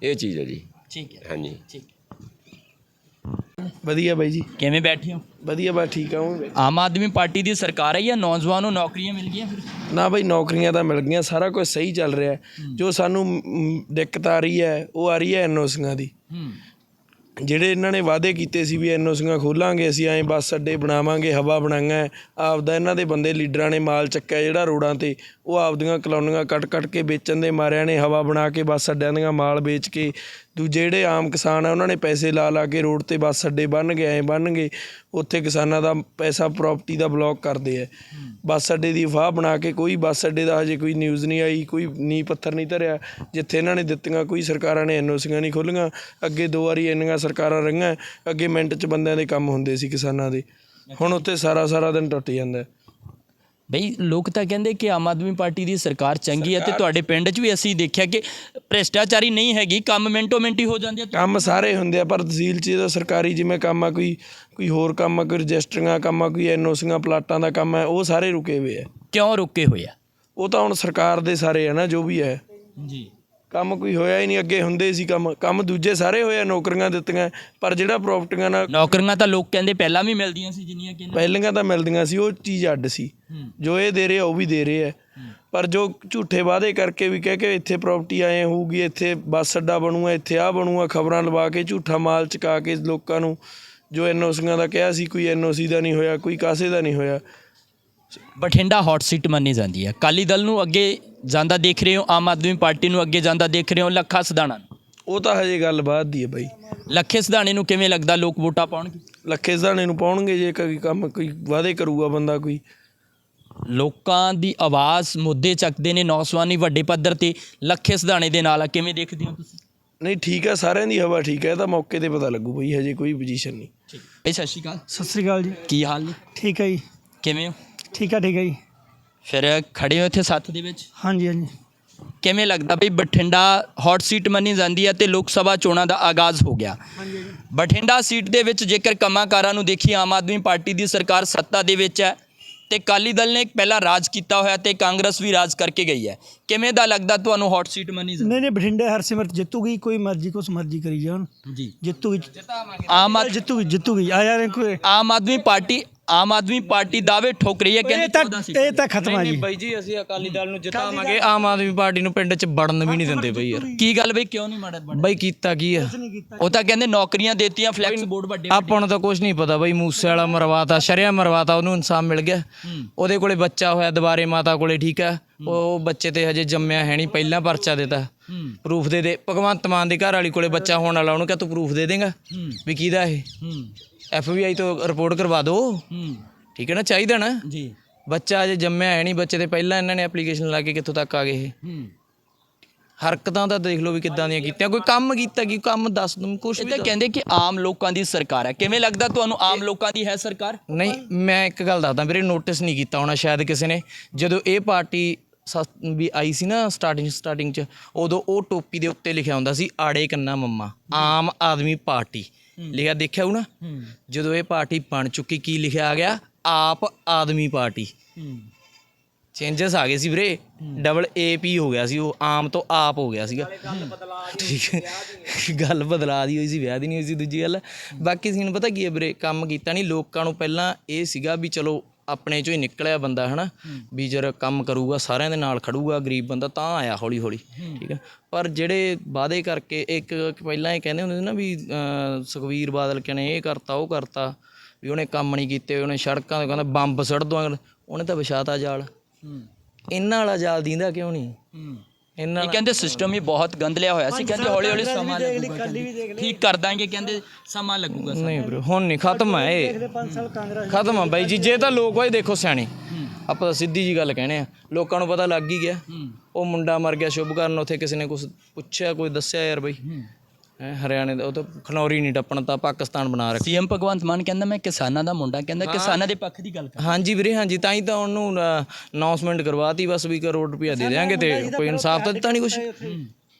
ਇਹ ਚੀਜ਼ ਹੈ ਜੀ। ਠੀਕ ਹੈ। ਹਾਂਜੀ। ਠੀਕ ਵਧੀਆ ਬਾਈ ਜੀ। ਕਿਵੇਂ ਬੈਠੇ ਹੋ? ਵਧੀਆ ਬਾ ਠੀਕ ਆ ਉਹ ਆਮ ਆਦਮੀ ਪਾਰਟੀ ਦੀ ਸਰਕਾਰ ਹੈ ਜਾਂ ਨੌਜਵਾਨ ਨੂੰ ਨੌਕਰੀਆਂ ਮਿਲ ਗਈਆਂ ਫਿਰ? ਨਾ ਬਾਈ ਨੌਕਰੀਆਂ ਤਾਂ ਮਿਲ ਗਈਆਂ ਸਾਰਾ ਕੁਝ ਸਹੀ ਚੱਲ ਰਿਹਾ ਹੈ। ਜੋ ਸਾਨੂੰ ਮ, ਦਿੱਕਤ ਆ ਰਹੀ ਹੈ ਉਹ ਆ ਰਹੀ ਹੈ ਐਨਓਸੀਆਂ ਦੀ। ਹੂੰ। ਜਿਹੜੇ ਇਹਨਾਂ ਨੇ ਵਾਅਦੇ ਕੀਤੇ ਸੀ ਵੀ ਐਨਓਸੀਆਂ ਖੋਲਾਂਗੇ, ਅਸੀਂ ਐਂ ਬੱਸ ਅੱਡੇ ਬਣਾਵਾਂਗੇ, ਹਵਾ ਬਣਾਈਆਂ ਆਪਦਾ ਇਹਨਾਂ ਦੇ ਬੰਦੇ ਲੀਡਰਾਂ ਨੇ ਮਾਲ ਚੱਕਿਆ ਜਿਹੜਾ ਰੋਡਾਂ ਤੇ, ਉਹ ਆਪਦੀਆਂ ਕਲੋਨੀਆਂ ਕੱਟ ਕੱਟ ਕੇ ਵੇਚਣ ਦੇ ਮਾਰਿਆਂ ਨੇ ਹਵਾ ਬਣਾ ਕੇ ਬੱਸ ਅੱਡਿਆਂ ਦੀਆਂ ਮਾਲ ਵੇਚ ਕੇ ਦੂਜੇ ਜਿਹੜੇ ਆਮ ਕਿਸਾਨ ਆ, ਉਹਨਾਂ ਨੇ ਪੈਸੇ ਲਾ ਲਾ ਕੇ ਰੋਡ ਤੇ ਬੱਸ ਅੱਡੇ ਬੰਨ੍ਹ ਗਏ, ਐਂ ਬੰਨ੍ਹ ਗਏ, ਉੱਥੇ ਕਿਸਾਨਾਂ ਦਾ ਪੈਸਾ ਪ੍ਰੋਪਰਟੀ ਦਾ ਬਲੋਕ ਕਰਦੇ ਹੈ ਬੱਸ ਅੱਡੇ ਦੀ ਅਫਵਾਹ ਬਣਾ ਕੇ ਕੋਈ ਬੱਸ ਅੱਡੇ ਦਾ ਹਜੇ ਕੋਈ ਨਿਊਜ਼ ਨਹੀਂ ਆਈ, ਕੋਈ ਨੀਂਹ ਪੱਥਰ ਨਹੀਂ ਧਰਿਆ, ਜਿੱਥੇ ਇਹਨਾਂ ਨੇ ਦਿੱਤੀਆਂ, ਕੋਈ ਸਰਕਾਰਾਂ ਨੇ ਐਨਓਸੀਆਂ ਨਹੀਂ ਖੋਲ੍ਹੀਆਂ, ਅੱਗੇ ਦੋ ਵਾਰੀ ਇੰਨੀਆਂ ਸਰਕਾਰਾਂ ਰਹੀਆਂ, ਅੱਗੇ ਮਿੰਟ 'ਚ ਬੰਦਿਆਂ ਦੇ ਕੰਮ ਹੁੰਦੇ ਸੀ ਕਿਸਾਨਾਂ ਦੇ। ਹੁਣ ਉੱਥੇ ਸਾਰਾ ਸਾਰਾ ਦਿਨ ਟੁੱਟ ਜਾਂਦਾ। ਬਈ ਲੋਕ ਤਾਂ ਕਹਿੰਦੇ ਕਿ ਆਮ ਆਦਮੀ ਪਾਰਟੀ ਦੀ ਸਰਕਾਰ ਚੰਗੀ ਹੈ ਤੇ ਤੁਹਾਡੇ ਪਿੰਡ 'ਚ ਵੀ ਅਸੀਂ ਦੇਖਿਆ ਕਿ ਭ੍ਰਿਸ਼ਟਾਚਾਰੀ ਨਹੀਂ ਹੈਗੀ ਕੰਮ ਮਿੰਟੋ ਮਿੰਟ ਹੀ ਜਾਂਦੇ ਆ। ਕੰਮ ਸਾਰੇ ਹੁੰਦੇ ਆ ਪਰ ਤਹਿਸੀਲ 'ਚ ਜਦੋਂ ਸਰਕਾਰੀ ਜਿਵੇਂ ਕੰਮ ਆ ਕੋਈ ਕੋਈ ਹੋਰ ਕੰਮ ਆ ਕੋਈ ਰਜਿਸਟਰੀਆਂ ਕੰਮ ਆ ਕੋਈ ਐਨਓਸੀਆਂ ਪਲਾਟਾਂ ਦਾ ਕੰਮ ਹੈ ਉਹ ਸਾਰੇ ਰੁਕੇ ਹੋਏ ਆ। ਕਿਉਂ ਰੁਕੇ ਹੋਏ ਆ? ਉਹ ਤਾਂ ਹੁਣ ਸਰਕਾਰ ਦੇ ਸਾਰੇ ਆ ਨਾ ਜੋ ਵੀ ਹੈ। ਜੀ। ਕੰਮ ਕੋਈ ਹੋਇਆ ਹੀ ਨਹੀਂ ਅੱਗੇ ਹੁੰਦੇ ਸੀ ਕੰਮ। ਕੰਮ ਦੂਜੇ ਸਾਰੇ ਹੋਏ ਆ ਨੌਕਰੀਆਂ ਦਿੱਤੀਆਂ ਪਰ ਜਿਹੜਾ ਪ੍ਰਾਪਰਟੀਆਂ ਨਾਲ ਨੌਕਰੀਆਂ ਤਾਂ ਲੋਕ ਕਹਿੰਦੇ ਪਹਿਲਾਂ ਵੀ ਮਿਲਦੀਆਂ ਸੀ ਜਿੰਨੀਆਂ ਕਿ ਪਹਿਲੀਆਂ ਤਾਂ ਮਿਲਦੀਆਂ ਸੀ ਉਹ ਚੀਜ਼ ਅੱਡ ਸੀ। ਜੋ ਇਹ ਦੇ ਰਹੇ ਆ ਉਹ ਵੀ ਦੇ ਰਹੇ ਆ। ਪਰ ਜੋ ਝੂਠੇ ਵਾਅਦੇ ਕਰਕੇ ਵੀ ਕਹਿ ਕੇ ਇੱਥੇ ਪ੍ਰਾਪਰਟੀ ਆਏ ਹੋਊਗੀ ਇੱਥੇ ਬੱਸ ਅੱਡਾ ਬਣੂਗਾ ਇੱਥੇ ਆ ਬਣੂਗਾ ਖਬਰਾਂ ਲਵਾ ਕੇ ਝੂਠਾ ਮਾਲ ਚਕਾ ਕੇ ਲੋਕਾਂ ਨੂੰ ਜੋ ਐਨਓਸੀਆਂ ਦਾ ਕਿਹਾ ਸੀ ਕੋਈ ਐਨਓਸੀ ਦਾ ਨਹੀਂ ਹੋਇਆ ਕੋਈ ਕਾਸੇ ਦਾ ਨਹੀਂ ਹੋਇਆ। ਬਠਿੰਡਾ ਹੌਟ ਸੀਟ ਮੰਨੀ ਜਾਂਦੀ ਹੈ। ਕਾਲੀ ਦਲ ਨੂੰ ਅੱਗੇ ਜਾਂਦਾ ਦੇਖ ਰਹੇ ਹੋ ਆਮ ਆਦਮੀ ਪਾਰਟੀ ਨੂੰ ਅੱਗੇ ਜਾਂਦਾ ਦੇਖ ਰਹੇ ਹੋ ਲੱਖਾ ਸਦਾਣਾ ਨੂੰ। ਉਹ ਤਾਂ ਹਜੇ ਗੱਲ ਬਾਅਦ ਦੀ ਹੈ ਬਾਈ। ਲੱਖੇ ਸਦਾਣੇ ਨੂੰ ਕਿਵੇਂ ਲੱਗਦਾ ਲੋਕ ਵੋਟਾਂ ਪਾਉਣਗੇ? ਲੱਖੇ ਸਦਾਣੇ ਨੂੰ ਪਾਉਣਗੇ ਜੇ ਕੋਈ ਕੰਮ ਕੋਈ ਵਾਅਦੇ ਕਰੂਗਾ ਬੰਦਾ ਕੋਈ। ਲੋਕਾਂ ਦੀ ਆਵਾਜ਼ ਮੁੱਦੇ ਚੱਕਦੇ ਨੇ ਨੌਜਵਾਨੀ ਵੱਡੇ ਪੱਧਰ ਤੇ ਲੱਖੇ ਸਦਾਣੇ ਦੇ ਨਾਲ ਆ। ਕਿਵੇਂ ਦੇਖਦੇ ਹੋ ਤੁਸੀਂ? ਨਹੀਂ ਠੀਕ ਹੈ ਸਾਰਿਆਂ ਦੀ ਹਵਾ ਠੀਕ ਹੈ ਇਹ ਤਾਂ ਮੌਕੇ ਤੇ ਪਤਾ ਲੱਗੂ ਬਈ ਹਜੇ ਕੋਈ ਪੋਜੀਸ਼ਨ ਨਹੀਂ। ਠੀਕ। ਬਈ ਸਤਿ ਸ਼੍ਰੀ ਅਕਾਲ। ਸਤਿ ਸ੍ਰੀ ਅਕਾਲ ਜੀ। ਕੀ ਹਾਲ ਨੇ? ਠੀਕ ਹੈ ਜੀ। ਕਿਵੇਂ ਹੋ? ਠੀਕ ਹੈ ਠੀਕ ਹੈ ਜੀ। ਫਿਰ ਖੜੇ ਹੋ ਇੱਥੇ ਸੱਥ ਦੇ ਵਿੱਚ? ਹਾਂਜੀ ਹਾਂਜੀ। ਕਿਵੇਂ ਲੱਗਦਾ ਬਈ ਬਠਿੰਡਾ ਹੌਟ ਸੀਟ ਮੰਨੀ ਜਾਂਦੀ ਹੈ ਤੇ ਲੋਕ ਸਭਾ ਚੋਣਾਂ ਦਾ ਆਗਾਜ਼ ਹੋ ਗਿਆ? ਬਠਿੰਡਾ ਸੀਟ ਦੇ ਵਿੱਚ ਜੇਕਰ ਕੰਮਾਂਕਾਰਾਂ ਨੂੰ ਦੇਖੀ ਆਮ ਆਦਮੀ ਪਾਰਟੀ ਦੀ ਸਰਕਾਰ ਸੱਤਾ ਦੇ ਵਿੱਚ ਹੈ ਤੇ ਕਾਲੀ ਦਲ ਨੇ ਪਹਿਲਾਂ ਰਾਜ ਕੀਤਾ ਹੋਇਆ ਤੇ ਕਾਂਗਰਸ ਵੀ ਰਾਜ ਕਰਕੇ ਗਈ ਹੈ। ਕਿਵੇਂ ਦਾ ਲੱਗਦਾ ਤੁਹਾਨੂੰ ਹੌਟ ਸੀਟ ਮੰਨੀ ਜਾਂਦੀ? ਨਹੀਂ ਨਹੀਂ ਬਠਿੰਡੇ ਹਰਸਿਮਰਤ ਜਿੱਤੂਗੀ ਕੋਈ ਮਰਜ਼ੀ ਕੁਛ ਮਰਜ਼ੀ ਕਰੀ ਜਾਣ। ਜੀ। ਜਿੱਤੂਗੀ। ਆਮ ਆਦ- ਜਿੱਤੂਗੀ ਜਿੱਤੂਗੀ। ਆ ਯਾਰ ਆਮ ਆਦਮੀ ਪਾਰਟੀ ਆਮ ਆਦਮੀ ਪਾਰਟੀ ਦਾਅਵੇ ਠੋਕ ਰਹੀ ਹੈ ਇਹ ਕਹਿੰਦੇ ਤਾਂ 14 ਸੀਟਾਂ ਇਹ ਤਾਂ ਖਤਮ ਆ ਜੀ। ਬਾਈ ਜੀ ਅਸੀਂ ਅਕਾਲੀ ਦਲ ਨੂੰ ਜਿਤਾਵਾਂਗੇ। ਆਮ ਆਦਮੀ ਪਾਰਟੀ ਨੂੰ ਪਿੰਡ 'ਚ ਵੜਨ ਵੀ ਨਹੀਂ ਦਿੰਦੇ ਬਈ ਯਾਰ। ਕੀ ਗੱਲ ਬਈ ਕਿਉਂ ਨਹੀਂ ਮਾੜਾ ਬਈ ਕੀਤਾ ਕੀ ਆ? ਉਹ ਤਾਂ ਕਹਿੰਦੇ ਨੌਕਰੀਆਂ ਦੇਤੀਆਂ ਫਲੈਕਸ ਬੋਰਡ ਵੱਡੇ ਆਪਾਂ ਨੂੰ ਤਾਂ ਕੁਝ ਨਹੀਂ ਪਤਾ ਬਈ ਮੂਸੇ ਵਾਲਾ ਮਰਵਾਤਾ ਸ਼ਰਿਆ ਮਰਵਾਤਾ ਉਹਨੂੰ ਇਨਸਾਫ ਮਿਲ ਗਿਆ। ਉਹਦੇ ਕੋਲੇ ਬੱਚਾ ਹੋਇਆ ਦੁਬਾਰੇ ਮਾਤਾ ਕੋਲੇ ਠੀਕ ਆ? ਉਹ ਬੱਚੇ ਤੇ ਹਜੇ ਜੰਮਿਆ ਹੈ ਨਹੀਂ ਪਹਿਲਾਂ ਪਰਚਾ ਦਿੱਤਾ। ਪ੍ਰੂਫ ਦੇ ਦੇ। ਭਗਵੰਤ ਮਾਨ ਦੇ ਘਰ ਵਾਲੀ ਕੋਲੇ ਬੱਚਾ ਹੋਣ ਵਾਲਾ ਉਹਨੂੰ ਕਹ ਤੂੰ ਪ੍ਰੂਫ ਦੇ ਦੇਂਗਾ? ਵੀ ਕਿਹਦਾ ਇਹ? ਐਫ ਬੀ ਆਈ ਤੋਂ ਰਿਪੋਰਟ ਕਰਵਾ ਦਿਓ। ਠੀਕ ਹੈ ਨਾ? ਚਾਹੀਦਾ ਨਾ? ਜੀ। ਬੱਚਾ ਅਜੇ ਜੰਮਿਆ ਹੈ ਨਹੀਂ ਬੱਚੇ ਤੇ ਪਹਿਲਾਂ ਇਹਨਾਂ ਨੇ ਐਪਲੀਕੇਸ਼ਨ ਲਾ ਕੇ ਕਿੱਥੋਂ ਤੱਕ ਆ ਗਏ ਇਹ। ਹਰਕਤਾਂ ਤਾਂ ਦੇਖ ਲਓ ਵੀ ਕਿੱਦਾਂ ਦੀਆਂ ਕੀਤੀਆਂ। ਕੋਈ ਕੰਮ ਕੀਤਾ ਕੀ? ਕੰਮ ਦੱਸ ਦੂੰ ਇਹ ਵੀ ਤਾਂ ਕਹਿੰਦੇ ਕਿ ਆਮ ਲੋਕਾਂ ਦੀ ਸਰਕਾਰ ਹੈ। ਕਿਵੇਂ ਲੱਗਦਾ ਤੁਹਾਨੂੰ ਆਮ ਲੋਕਾਂ ਦੀ ਹੈ ਸਰਕਾਰ? ਨਹੀਂ ਮੈਂ ਇੱਕ ਗੱਲ ਦੱਸਦਾ ਵੀਰੇ ਨੋਟਿਸ ਨਹੀਂ ਕੀਤਾ ਹੋਣਾ ਸ਼ਾਇਦ ਕਿਸੇ ਨੇ। ਜਦੋਂ ਇਹ ਪਾਰਟੀ ਸਸ- ਵੀ ਆਈ ਸੀ ਨਾ ਸਟਾਰਟਿੰਗ ਸਟਾਰਟਿੰਗ ਚ ਉਦੋਂ ਉਹ ਟੋਪੀ ਦੇ ਉੱਤੇ ਲਿਖਿਆ ਹੁੰਦਾ ਸੀ ਆੜੇ ਕੰਨਾ ਮੰਮਾ। ਆਮ ਆਦਮੀ ਪਾਰਟੀ। ਲਿਖਿਆ ਦੇਖਿਆ ਹੋ ਨਾ? ਜਦੋਂ ਇਹ ਪਾਰਟੀ ਬਣ ਚੁੱਕੀ ਕੀ ਲਿਖਿਆ ਆ ਗਿਆ? ਆਪ ਆਦਮੀ ਪਾਰਟੀ। ਚੇਂਜਸ ਆ ਗਏ ਸੀ ਵੀਰੇ। ਡਬਲ ਏਪੀ ਹੋ ਗਿਆ ਸੀ ਉਹ ਆਮ ਤੋਂ ਆਪ ਹੋ ਗਿਆ ਸੀਗਾ। ਠੀਕ ਹੈ। ਗੱਲ ਬਦਲਾ ਦੀ ਹੋਈ ਸੀ ਵਿਆਹ ਦੀ ਨਹੀਂ ਹੋਈ ਸੀ ਦੂਜੀ ਗੱਲ। ਬਾਕੀ ਸੀਨ ਪਤਾ ਕੀ ਹੈ ਵੀਰੇ? ਕੰਮ ਕੀਤਾ ਨਹੀਂ ਲੋਕਾਂ ਨੂੰ ਪਹਿਲਾਂ ਇਹ ਸੀਗਾ ਵੀ ਚਲੋ ਆਪਣੇ ਚੋਂ ਹੀ ਨਿਕਲਿਆ ਬੰਦਾ ਹਨਾ? ਵੀ ਜਰ ਕੰਮ ਕਰੂਗਾ ਸਾਰਿਆਂ ਦੇ ਨਾਲ ਖੜੂਗਾ ਗਰੀਬ ਬੰਦਾ ਤਾਂ ਆਇਆ ਹੌਲੀ ਹੌਲੀ ਠੀਕ ਹੈ ਪਰ ਜਿਹੜੇ ਵਾਅਦੇ ਕਰਕੇ ਇੱਕ ਪਹਿਲਾਂ ਇਹ ਕਹਿੰਦੇ ਹੁੰਦੇ ਸੀ ਨਾ ਵੀ ਅਹ, ਸੁਖਬੀਰ ਬਾਦਲ ਕਹਿੰਦੇ ਇਹ ਕਰਤਾ ਉਹ ਕਰਤਾ ਵੀ ਉਹਨੇ ਕੰਮ ਨਹੀਂ ਕੀਤੇ ਉਹਨੇ ਸੜਕਾਂ ਤੇ ਕਹਿੰਦਾ ਬੰਬ ਸੜ ਦੋ ਉਹਨੇ ਤਾਂ ਵਿਛਾਤਾ ਜਾਲ। ਇਹਨਾਂ ਵਾਲਾ ਜਾਲ ਦੀਂਦਾ ਕਿਉਂ ਨਹੀਂ? ਇਹਨਾਂ ਇਹ ਕਹਿੰਦੇ ਸਿਸਟਮ ਹੀ ਬਹੁਤ ਗੰਦਲਿਆ ਹੋਇਆ ਸੀ। ਕਹਿੰਦੇ ਹੌਲੀ ਹੌਲੀ ਸਮਾਂ ਲੱਗੂਗਾ ਕਹਿੰਦੇ। ਠੀਕ ਕਰ ਦਾਂਗੇ ਕਹਿੰਦੇ ਸਮਾਂ ਲੱਗੂਗਾ ਨਹੀਂ ਵੀਰੇ ਹੁਣ ਨਹੀਂ ਖਤਮ ਹੈ ਇਹ। ਖਤਮ ਆ ਬਾਈ ਜੀ ਜੇ ਤਾਂ ਲੋਕ ਹੋਏ ਦੇਖੋ ਸਿਆਣੇ। ਆਪਾਂ ਤਾਂ ਸਿੱਧੀ ਜੀ ਗੱਲ ਕਹਿਣੇ ਆ ਲੋਕਾਂ ਨੂੰ ਪਤਾ ਲੱਗ ਹੀ ਗਿਆ। ਉਹ ਮੁੰਡਾ ਮਰ ਗਿਆ ਸ਼ੁਭ ਕਰਨ ਉੱਥੇ ਕਿਸੇ ਨੇ ਕੁਝ ਪੁੱਛਿਆ ਕੋਈ ਦੱਸਿਆ ਯਾਰ ਬਾਈ। ਹੈਂ, ਹਰਿਆਣੇ ਦਾ ਉਹ ਤਾਂ ਖਨੌਰੀ ਨਹੀਂ ਟੱਪਣ ਤਾਂ ਪਾਕਿਸਤਾਨ ਬਣਾ ਰੱਖਿਆ ਸੀਐਮ ਭਗਵੰਤ ਮਾਨ ਕਹਿੰਦਾ ਮੈਂ ਕਿਸਾਨਾਂ ਦਾ ਮੁੰਡਾ ਕਹਿੰਦਾ ਕਿਸਾਨਾਂ ਦੇ ਪੱਖ ਦੀ ਗੱਲ ਕਰ ਹਾਂਜੀ ਵੀਰੇ ਹਾਂਜੀ ਤਾਂ ਹੀ ਤਾਂ ਉਹਨੂੰ ਅਨਾਉਂਸਮੈਂਟ ਕਰਵਾਤੀ ਬਸ ਵੀ ਕਰੋੜ ਰੁਪਇਆ ਦੇ ਦੇਾਂਗੇ ਤੇ ਕੋਈ ਇਨਸਾਫ ਤਾਂ ਦਿੱਤਾ ਨਹੀਂ ਕੁਛ।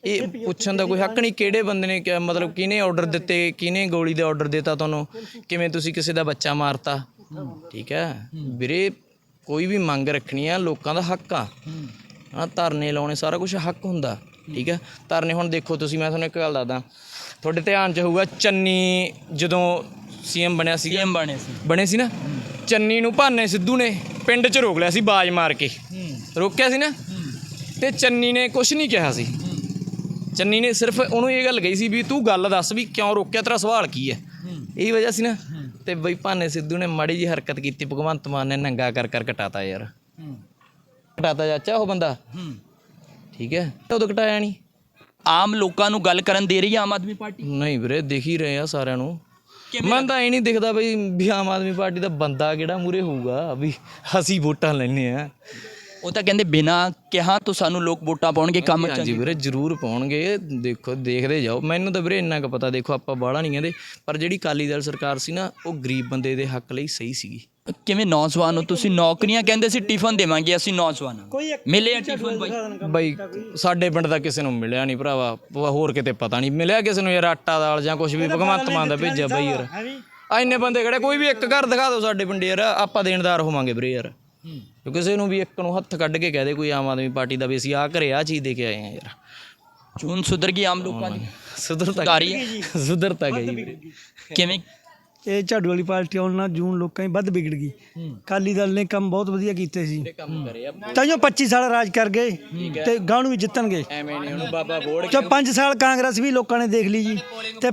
ਇਹ ਪੁੱਛਣ ਦਾ ਕੋਈ ਹੱਕ ਨਹੀਂ ਕਿਹੜੇ ਬੰਦੇ ਨੇ ਕਿਹਾ ਮਤਲਬ ਕਿਹਨੇ ਆਰਡਰ ਦਿੱਤੇ ਕਿਹਨੇ ਗੋਲੀ ਦਾ ਆਰਡਰ ਦਿੱਤਾ ਤੁਹਾਨੂੰ ਕਿਵੇਂ ਤੁਸੀਂ ਕਿਸੇ ਦਾ ਬੱਚਾ ਮਾਰਤਾ। ਠੀਕ ਹੈ? ਵੀਰੇ ਕੋਈ ਵੀ ਮੰਗ ਰੱਖਣੀ ਆ ਲੋਕਾਂ ਦਾ ਹੱਕ ਆ। ਹਾਂ ਧਰਨੇ ਲਾਉਣੇ ਸਾਰਾ ਕੁਝ ਹੱਕ ਹੁੰਦਾ ਠੀਕ ਹੈ? ਧਰਨੇ ਹੁਣ ਦੇਖੋ ਤੁਸੀਂ ਮੈਂ ਤੁਹਾਨੂੰ ਇੱਕ ਗੱਲ ਦੱਸਦਾ। ਤੁਹਾਡੇ ਧਿਆਨ 'ਚ ਹੋਊਗਾ ਚੰਨੀ ਜਦੋਂ ਸੀਐਮ ਬਣਿਆ ਸੀ ਸੀਐਮ ਬਣੇ ਸੀ। ਬਣੇ ਸੀ ਨਾ? ਚੰਨੀ ਨੂੰ ਭਾਨੇ ਸਿੱਧੂ ਨੇ ਪਿੰਡ 'ਚ ਰੋਕ ਲਿਆ ਸੀ ਬਾਜ ਮਾਰ ਕੇ। ਰੋਕਿਆ ਸੀ ਨਾ? ਤੇ ਚੰਨੀ ਨੇ ਕੁਝ ਨਹੀਂ ਕਿਹਾ ਸੀ। ਚੰਨੀ ਨੇ ਸਿਰਫ ਉਹਨੂੰ ਇਹ ਗੱਲ ਕਹੀ ਸੀ ਵੀ ਤੂੰ ਗੱਲ ਦੱਸ ਵੀ ਕਿਉਂ ਰੋਕਿਆ ਤੇਰਾ ਸਵਾਲ ਕੀ ਹੈ? ਇਹੀ ਵਜ੍ਹਾ ਸੀ ਨਾ? ਤੇ ਬਈ ਭਾਨੇ ਸਿੱਧੂ ਨੇ ਮਾੜੀ ਜੀ ਹਰਕਤ ਕੀਤੀ ਭਗਵੰਤ ਮਾਨ ਨੇ ਨੰਗਾ ਕਰ ਕਰ ਕਟਾਤਾ ਯਾਰ। ਕਟਾਤਾ ਚਾਚਾ ਉਹ ਬੰਦਾ। ਠੀਕ ਹੈ? ਉਦੋਂ ਕਟਾਇਆ ਨਹੀਂ। ਆਮ ਲੋਕਾਂ ਨੂੰ ਗੱਲ ਕਰਨ ਦੇ ਰਹੀ ਹੈ ਆਮ ਆਦਮੀ ਪਾਰਟੀ? ਨਹੀਂ ਵੀਰੇ ਦਿਖ ਹੀ ਰਹੇ ਆ ਸਾਰਿਆਂ ਨੂੰ। ਮਨ ਤਾਂ ਇਹ ਨਹੀਂ ਦਿਖਦਾ ਬਈ ਵੀ ਆਮ ਆਦਮੀ ਪਾਰਟੀ ਦਾ ਬੰਦਾ ਕਿਹੜਾ ਮੂਰੇ ਹੋਊਗਾ ਵੀ ਅਸੀਂ ਵੋਟਾਂ ਲੈਣੇ ਆ। ਉਹ ਤਾਂ ਕਹਿੰਦੇ ਬਿਨਾ ਕਿਹਾ ਤੋਂ ਸਾਨੂੰ ਲੋਕ ਵੋਟਾਂ ਪਾਉਣਗੇ ਕੰਮ ਹਾਂਜੀ ਵੀਰੇ ਜ਼ਰੂਰ ਪਾਉਣਗੇ। ਦੇਖੋ ਦੇਖਦੇ ਜਾਓ। ਮੈਨੂੰ ਤਾਂ ਵੀਰੇ ਇੰਨਾ ਕੁ ਪਤਾ ਦੇਖੋ ਆਪਾਂ ਬਾਹਲਾ ਨਹੀਂ ਕਹਿੰਦੇ ਪਰ ਜਿਹੜੀ ਕਾਲੀ ਦਲ ਸਰਕਾਰ ਸੀ ਨਾ ਉਹ ਗਰੀਬ ਬੰਦੇ ਦੇ ਹੱਕ ਲਈ ਸਹੀ ਸੀਗੀ। ਕਿਵੇਂ ਨੌਜਵਾਨ ਹੋ? ਤੁਸੀਂ ਨੌਕਰੀਆਂ ਕਹਿੰਦੇ ਸੀ ਟਿਫਨ ਦੇਵਾਂਗੇ ਅਸੀਂ ਨੌਜਵਾਨਾਂ। ਨੂੰ ਮਿਲੇ ਆ ਟਿਫਨ ਬਾਈ? ਬਈ ਸਾਡੇ ਪਿੰਡ ਦਾ ਕਿਸੇ ਨੂੰ ਮਿਲਿਆ ਨਹੀਂ ਭਰਾਵਾ। ਪ- ਹੋਰ ਕਿਤੇ ਪਤਾ ਨਹੀਂ। ਮਿਲਿਆ ਕਿਸੇ ਨੂੰ ਯਾਰ ਆਟਾ ਦਾਲ ਜਾਂ ਕੁਝ ਵੀ ਭਗਵੰਤ ਮਾਨ ਦਾ ਭੇਜਿਆ ਬਈ ਯਾਰ। ਆ ਇੰਨੇ ਬੰਦੇ ਕਿਹੜੇ ਕੋਈ ਵੀ ਇੱਕ ਘਰ ਦਿਖਾ ਦਿਓ ਸਾਡੇ ਪਿੰਡ ਯਾਰ ਆਪਾਂ ਦੇਣਦਾਰ ਹੋਵਾਂਗੇ ਵੀਰੇ ਯਾਰ। ਕਿਉਂਕਿ ਕਿਸੇ ਨੂੰ ਵੀ ਇੱਕ ਨੂੰ ਹੱਥ ਕੱਢ ਕੇ ਕਹਿ ਦੇ ਕੋਈ ਆਮ ਆਦਮੀ ਪਾਰਟੀ ਦਾ ਵੀ ਅਸੀਂ ਆ ਘਰੇ ਆ ਚੀਜ਼ ਦੇ ਕੇ ਆਏ ਆ ਯਾਰ। ਚੂਨ ਸੁਧਰ ਗਈ ਆਮ ਲੋਕਾਂ ਦੀ। ਸੁਧਰ ਤਾਂ ਸੁਧਾਰੀ ਗਈ। ਸੁਧਰ ਤਾਂ ਗਈ ਵੀਰੇ। ਕਿਵੇਂ? ਇਹ ਝਾੜੂ ਵਾਲੀ ਪਾਰਟੀ ਆਉਣ ਨਾਲ ਜੂਨ ਲੋਕਾਂ ਦੀ ਵੱਧ ਵਿਗੜ ਗਈ। ਕਾਲੀ ਦਲ ਨੇ ਕੰਮ ਬਹੁਤ ਵਧੀਆ ਕੀਤੇ ਸੀ। ਕੰਮ ਕਰਿਆ ਤਾਈਓ 25 ਸਾਲ ਰਾਜ ਕਰ ਗਏ ਤੇ ਗਾਂ ਨੂੰ ਵੀ ਜਿੱਤਣਗੇ। ਐਵੇਂ ਨਹੀਂ ਉਹਨੂੰ ਬਾਬਾ ਬੋੜ ਤੇ 5 ਸਾਲ ਕਾਂਗਰਸ ਵੀ ਲੋਕਾਂ ਨੇ ਦੇਖ ਲਈ ਜੀ। ਤੇ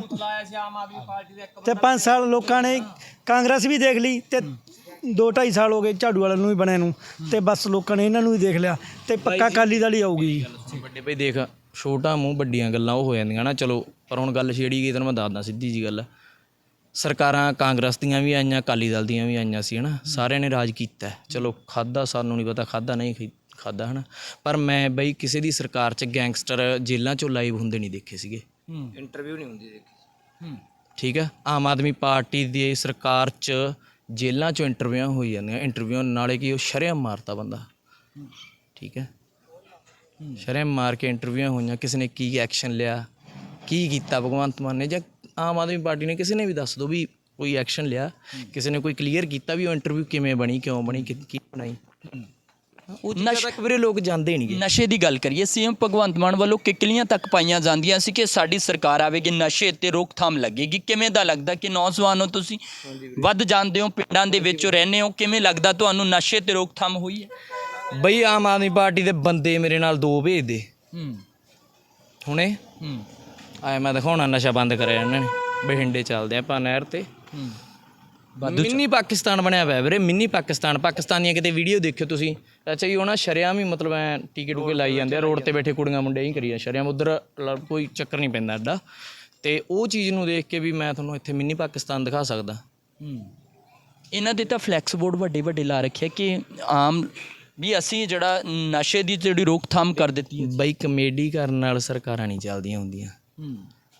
ਤੇ 5 ਸਾਲ ਲੋਕਾਂ ਨੇ ਕਾਂਗਰਸ ਵੀ ਦੇਖ ਲਈ ਤੇ 2.5 ਸਾਲ ਹੋ ਗਏ ਝਾੜੂ ਵਾਲਿਆਂ ਨੂੰ ਵੀ ਬਣਿਆ ਨੂੰ। ਤੇ ਬਸ ਲੋਕਾਂ ਨੇ ਇਹਨਾਂ ਨੂੰ ਵੀ ਦੇਖ ਲਿਆ ਤੇ ਪੱਕਾ ਕਾਲੀ ਦਲ ਹੀ ਆਊਗੀ। ਜੀ ਵੱਡੇ ਬਈ ਦੇਖ ਛੋਟਾ ਮੂੰਹ ਵੱਡੀਆਂ ਗੱਲਾਂ ਉਹ ਹੋ ਜਾਂਦੀਆਂ ਨਾ। ਚਲੋ ਪਰ ਹੁਣ ਗੱਲ ਛੇੜੀ ਗਈ ਤੈਨੂੰ ਮੈਂ ਦੱਸਦਾ ਸਿੱਧੀ ਜੀ ਗੱਲ। ਸਰਕਾਰਾਂ ਕਾਂਗਰਸ ਦੀਆਂ ਵੀ ਆਈਆਂ ਅਕਾਲੀ ਦਲ ਦੀਆਂ ਵੀ ਆਈਆਂ ਸੀ ਹਨਾ? ਸਾਰਿਆਂ ਨੇ ਰਾਜ ਕੀਤਾ। ਹੈ। ਚਲੋ ਖਾਦਾ ਸਾਨੂੰ ਨਹੀਂ ਪਤਾ ਖਾਦਾ ਨਹੀਂ ਖਾਦਾ ਹਨਾ? ਪਰ ਮੈਂ ਬਈ ਕਿਸੇ ਦੀ ਸਰਕਾਰ 'ਚ ਗੈਂਗਸਟਰ ਜੇਲ੍ਹਾਂ 'ਚੋਂ ਲਾਈਵ ਹੁੰਦੇ ਨਹੀਂ ਦੇਖੇ ਸੀਗੇ। ਇੰਟਰਵਿਊ ਨਹੀਂ ਹੁੰਦੀ ਦੇਖੀ ਠੀਕ ਹੈ ਆਮ ਆਦਮੀ ਪਾਰਟੀ ਦੀ ਸਰਕਾਰ 'ਚ ਜੇਲ੍ਹਾਂ 'ਚੋਂ ਇੰਟਰਵਿਊ ਹੋਈ ਜਾਂਦੀਆਂ। ਇੰਟਰਵਿਊ ਨਾਲੇ ਕਿ ਉਹ ਸ਼ਰੇਆਮ ਮਾਰਤਾ ਬੰਦਾ। ਠੀਕ ਹੈ। ਸ਼ਰੇਆਮ ਮਾਰ ਕੇ ਇੰਟਰਵਿਊ ਹੋਈਆਂ। ਕਿਸੇ ਨੇ ਕੀ ਐਕਸ਼ਨ ਲਿਆ? ਕੀ ਕੀਤਾ? ਭਗਵੰਤ ਮਾਨ ਨੇ ਜਾਂ ਆਮ ਆਦਮੀ ਪਾਰਟੀ ਨੇ ਕਿਸੇ ਨੇ ਵੀ ਦੱਸ ਦਿਓ ਵੀ ਕੋਈ ਐਕਸ਼ਨ ਲਿਆ। ਕਿਸੇ ਨੇ ਕੋਈ ਕਲੀਅਰ ਕੀਤਾ ਵੀ ਉਹ ਇੰਟਰਵਿਊ ਕਿਵੇਂ ਬਣੀ ਕਿਉਂ ਬਣੀ ਕਿ- ਕੀ ਬਣਾਈ। ਉਹ ਚੀਜ਼ਾਂ ਤੱਕ ਵੀਰੇ ਲੋਕ ਜਾਂਦੇ ਨਹੀਂਗੇ ਨਸ਼ੇ ਦੀ ਗੱਲ ਕਰੀਏ ਸੀਐਮ ਭਗਵੰਤ ਮਾਨ ਵੱਲੋਂ ਕਿਕਲੀਆਂ ਤੱਕ ਪਾਈਆਂ ਜਾਂਦੀਆਂ ਸੀ ਕਿ ਸਾਡੀ ਸਰਕਾਰ ਆਵੇਗੀ ਨਸ਼ੇ ਤੇ ਰੋਕਥਾਮ ਲੱਗੇਗੀ। ਕਿਵੇਂ ਦਾ ਲੱਗਦਾ ਕਿ ਨੌਜਵਾਨ ਹੋ ਤੁਸੀਂ? ਵੱਧ ਜਾਣਦੇ ਹੋ ਪਿੰਡਾਂ ਦੇ ਵਿੱਚ ਰਹਿੰਦੇ ਹੋ ਕਿਵੇਂ ਲੱਗਦਾ ਤੁਹਾਨੂੰ ਨਸ਼ੇ ਤੇ ਰੋਕਥਾਮ ਹੋਈ ਹੈ? ਬਈ ਆਮ ਆਦਮੀ ਪਾਰਟੀ ਦੇ ਬੰਦੇ ਮੇਰੇ ਨਾਲ ਦੋ ਭੇਜਦੇ। ਹੂੰ। ਹੁਣੇ? ਹੂੰ। ਆਏ ਮੈਂ ਦਿਖਾਉਣਾ ਨਸ਼ਾ ਬੰਦ ਕਰਿਆ ਇਹਨਾਂ। ਨੇ ਬਠਿੰਡੇ ਚੱਲਦੇ ਆਪਾਂ ਨਹਿਰ ਤੇ। ਮਿੰਨੀ ਪਾਕਿਸਤਾਨ ਬਣਿਆ ਹੋਇਆ ਵੀਰੇ ਮਿੰਨੀ ਪਾਕਿਸਤਾਨ। ਪਾਕਿਸਤਾਨੀਆਂ ਕਿਤੇ ਵੀਡੀਓ ਦੇਖਿਓ ਤੁਸੀਂ। ਅੱਛਾ ਜੀ ਉਹ ਨਾ ਸ਼ਰਿਆਮ ਹੀ ਮਤਲਬ ਐ ਟੀਕੇ ਟੂਕੇ ਲਾਈ ਜਾਂਦੇ ਆ ਰੋਡ ਤੇ ਬੈਠੇ ਕੁੜੀਆਂ ਮੁੰਡੇ ਹੀ ਕਰੀ ਆ। ਸ਼ਰਿਆਮ ਉਧਰ ਕੋਈ ਚੱਕਰ ਨਹੀਂ ਪੈਂਦਾ ਐਡਾ ਤੇ ਉਹ ਚੀਜ਼ ਨੂੰ ਦੇਖ ਕੇ ਵੀ ਮੈਂ ਤੁਹਾਨੂੰ ਇੱਥੇ ਮਿੰਨੀ ਪਾਕਿਸਤਾਨ ਦਿਖਾ ਸਕਦਾ। ਇਹਨਾਂ ਦੇ ਤਾਂ ਫਲੈਕਸ ਬੋਰਡ ਵੱਡੇ ਵੱਡੇ ਲਾ ਰੱਖਿਆ ਕਿ ਆਮ ਵੀ ਅਸੀਂ ਜਿਹੜਾ ਨਸ਼ੇ ਦੀ ਜਿਹੜੀ ਰੋਕਥਾਮ ਕਰ ਦਿੱਤੀ ਹੈ। ਬਈ ਕਮੇਡੀ ਕਰਨ ਨਾਲ ਸਰਕਾਰਾਂ ਨਹੀਂ ਚੱਲਦੀਆਂ ਹੁੰਦੀਆਂ। ਹੂੰ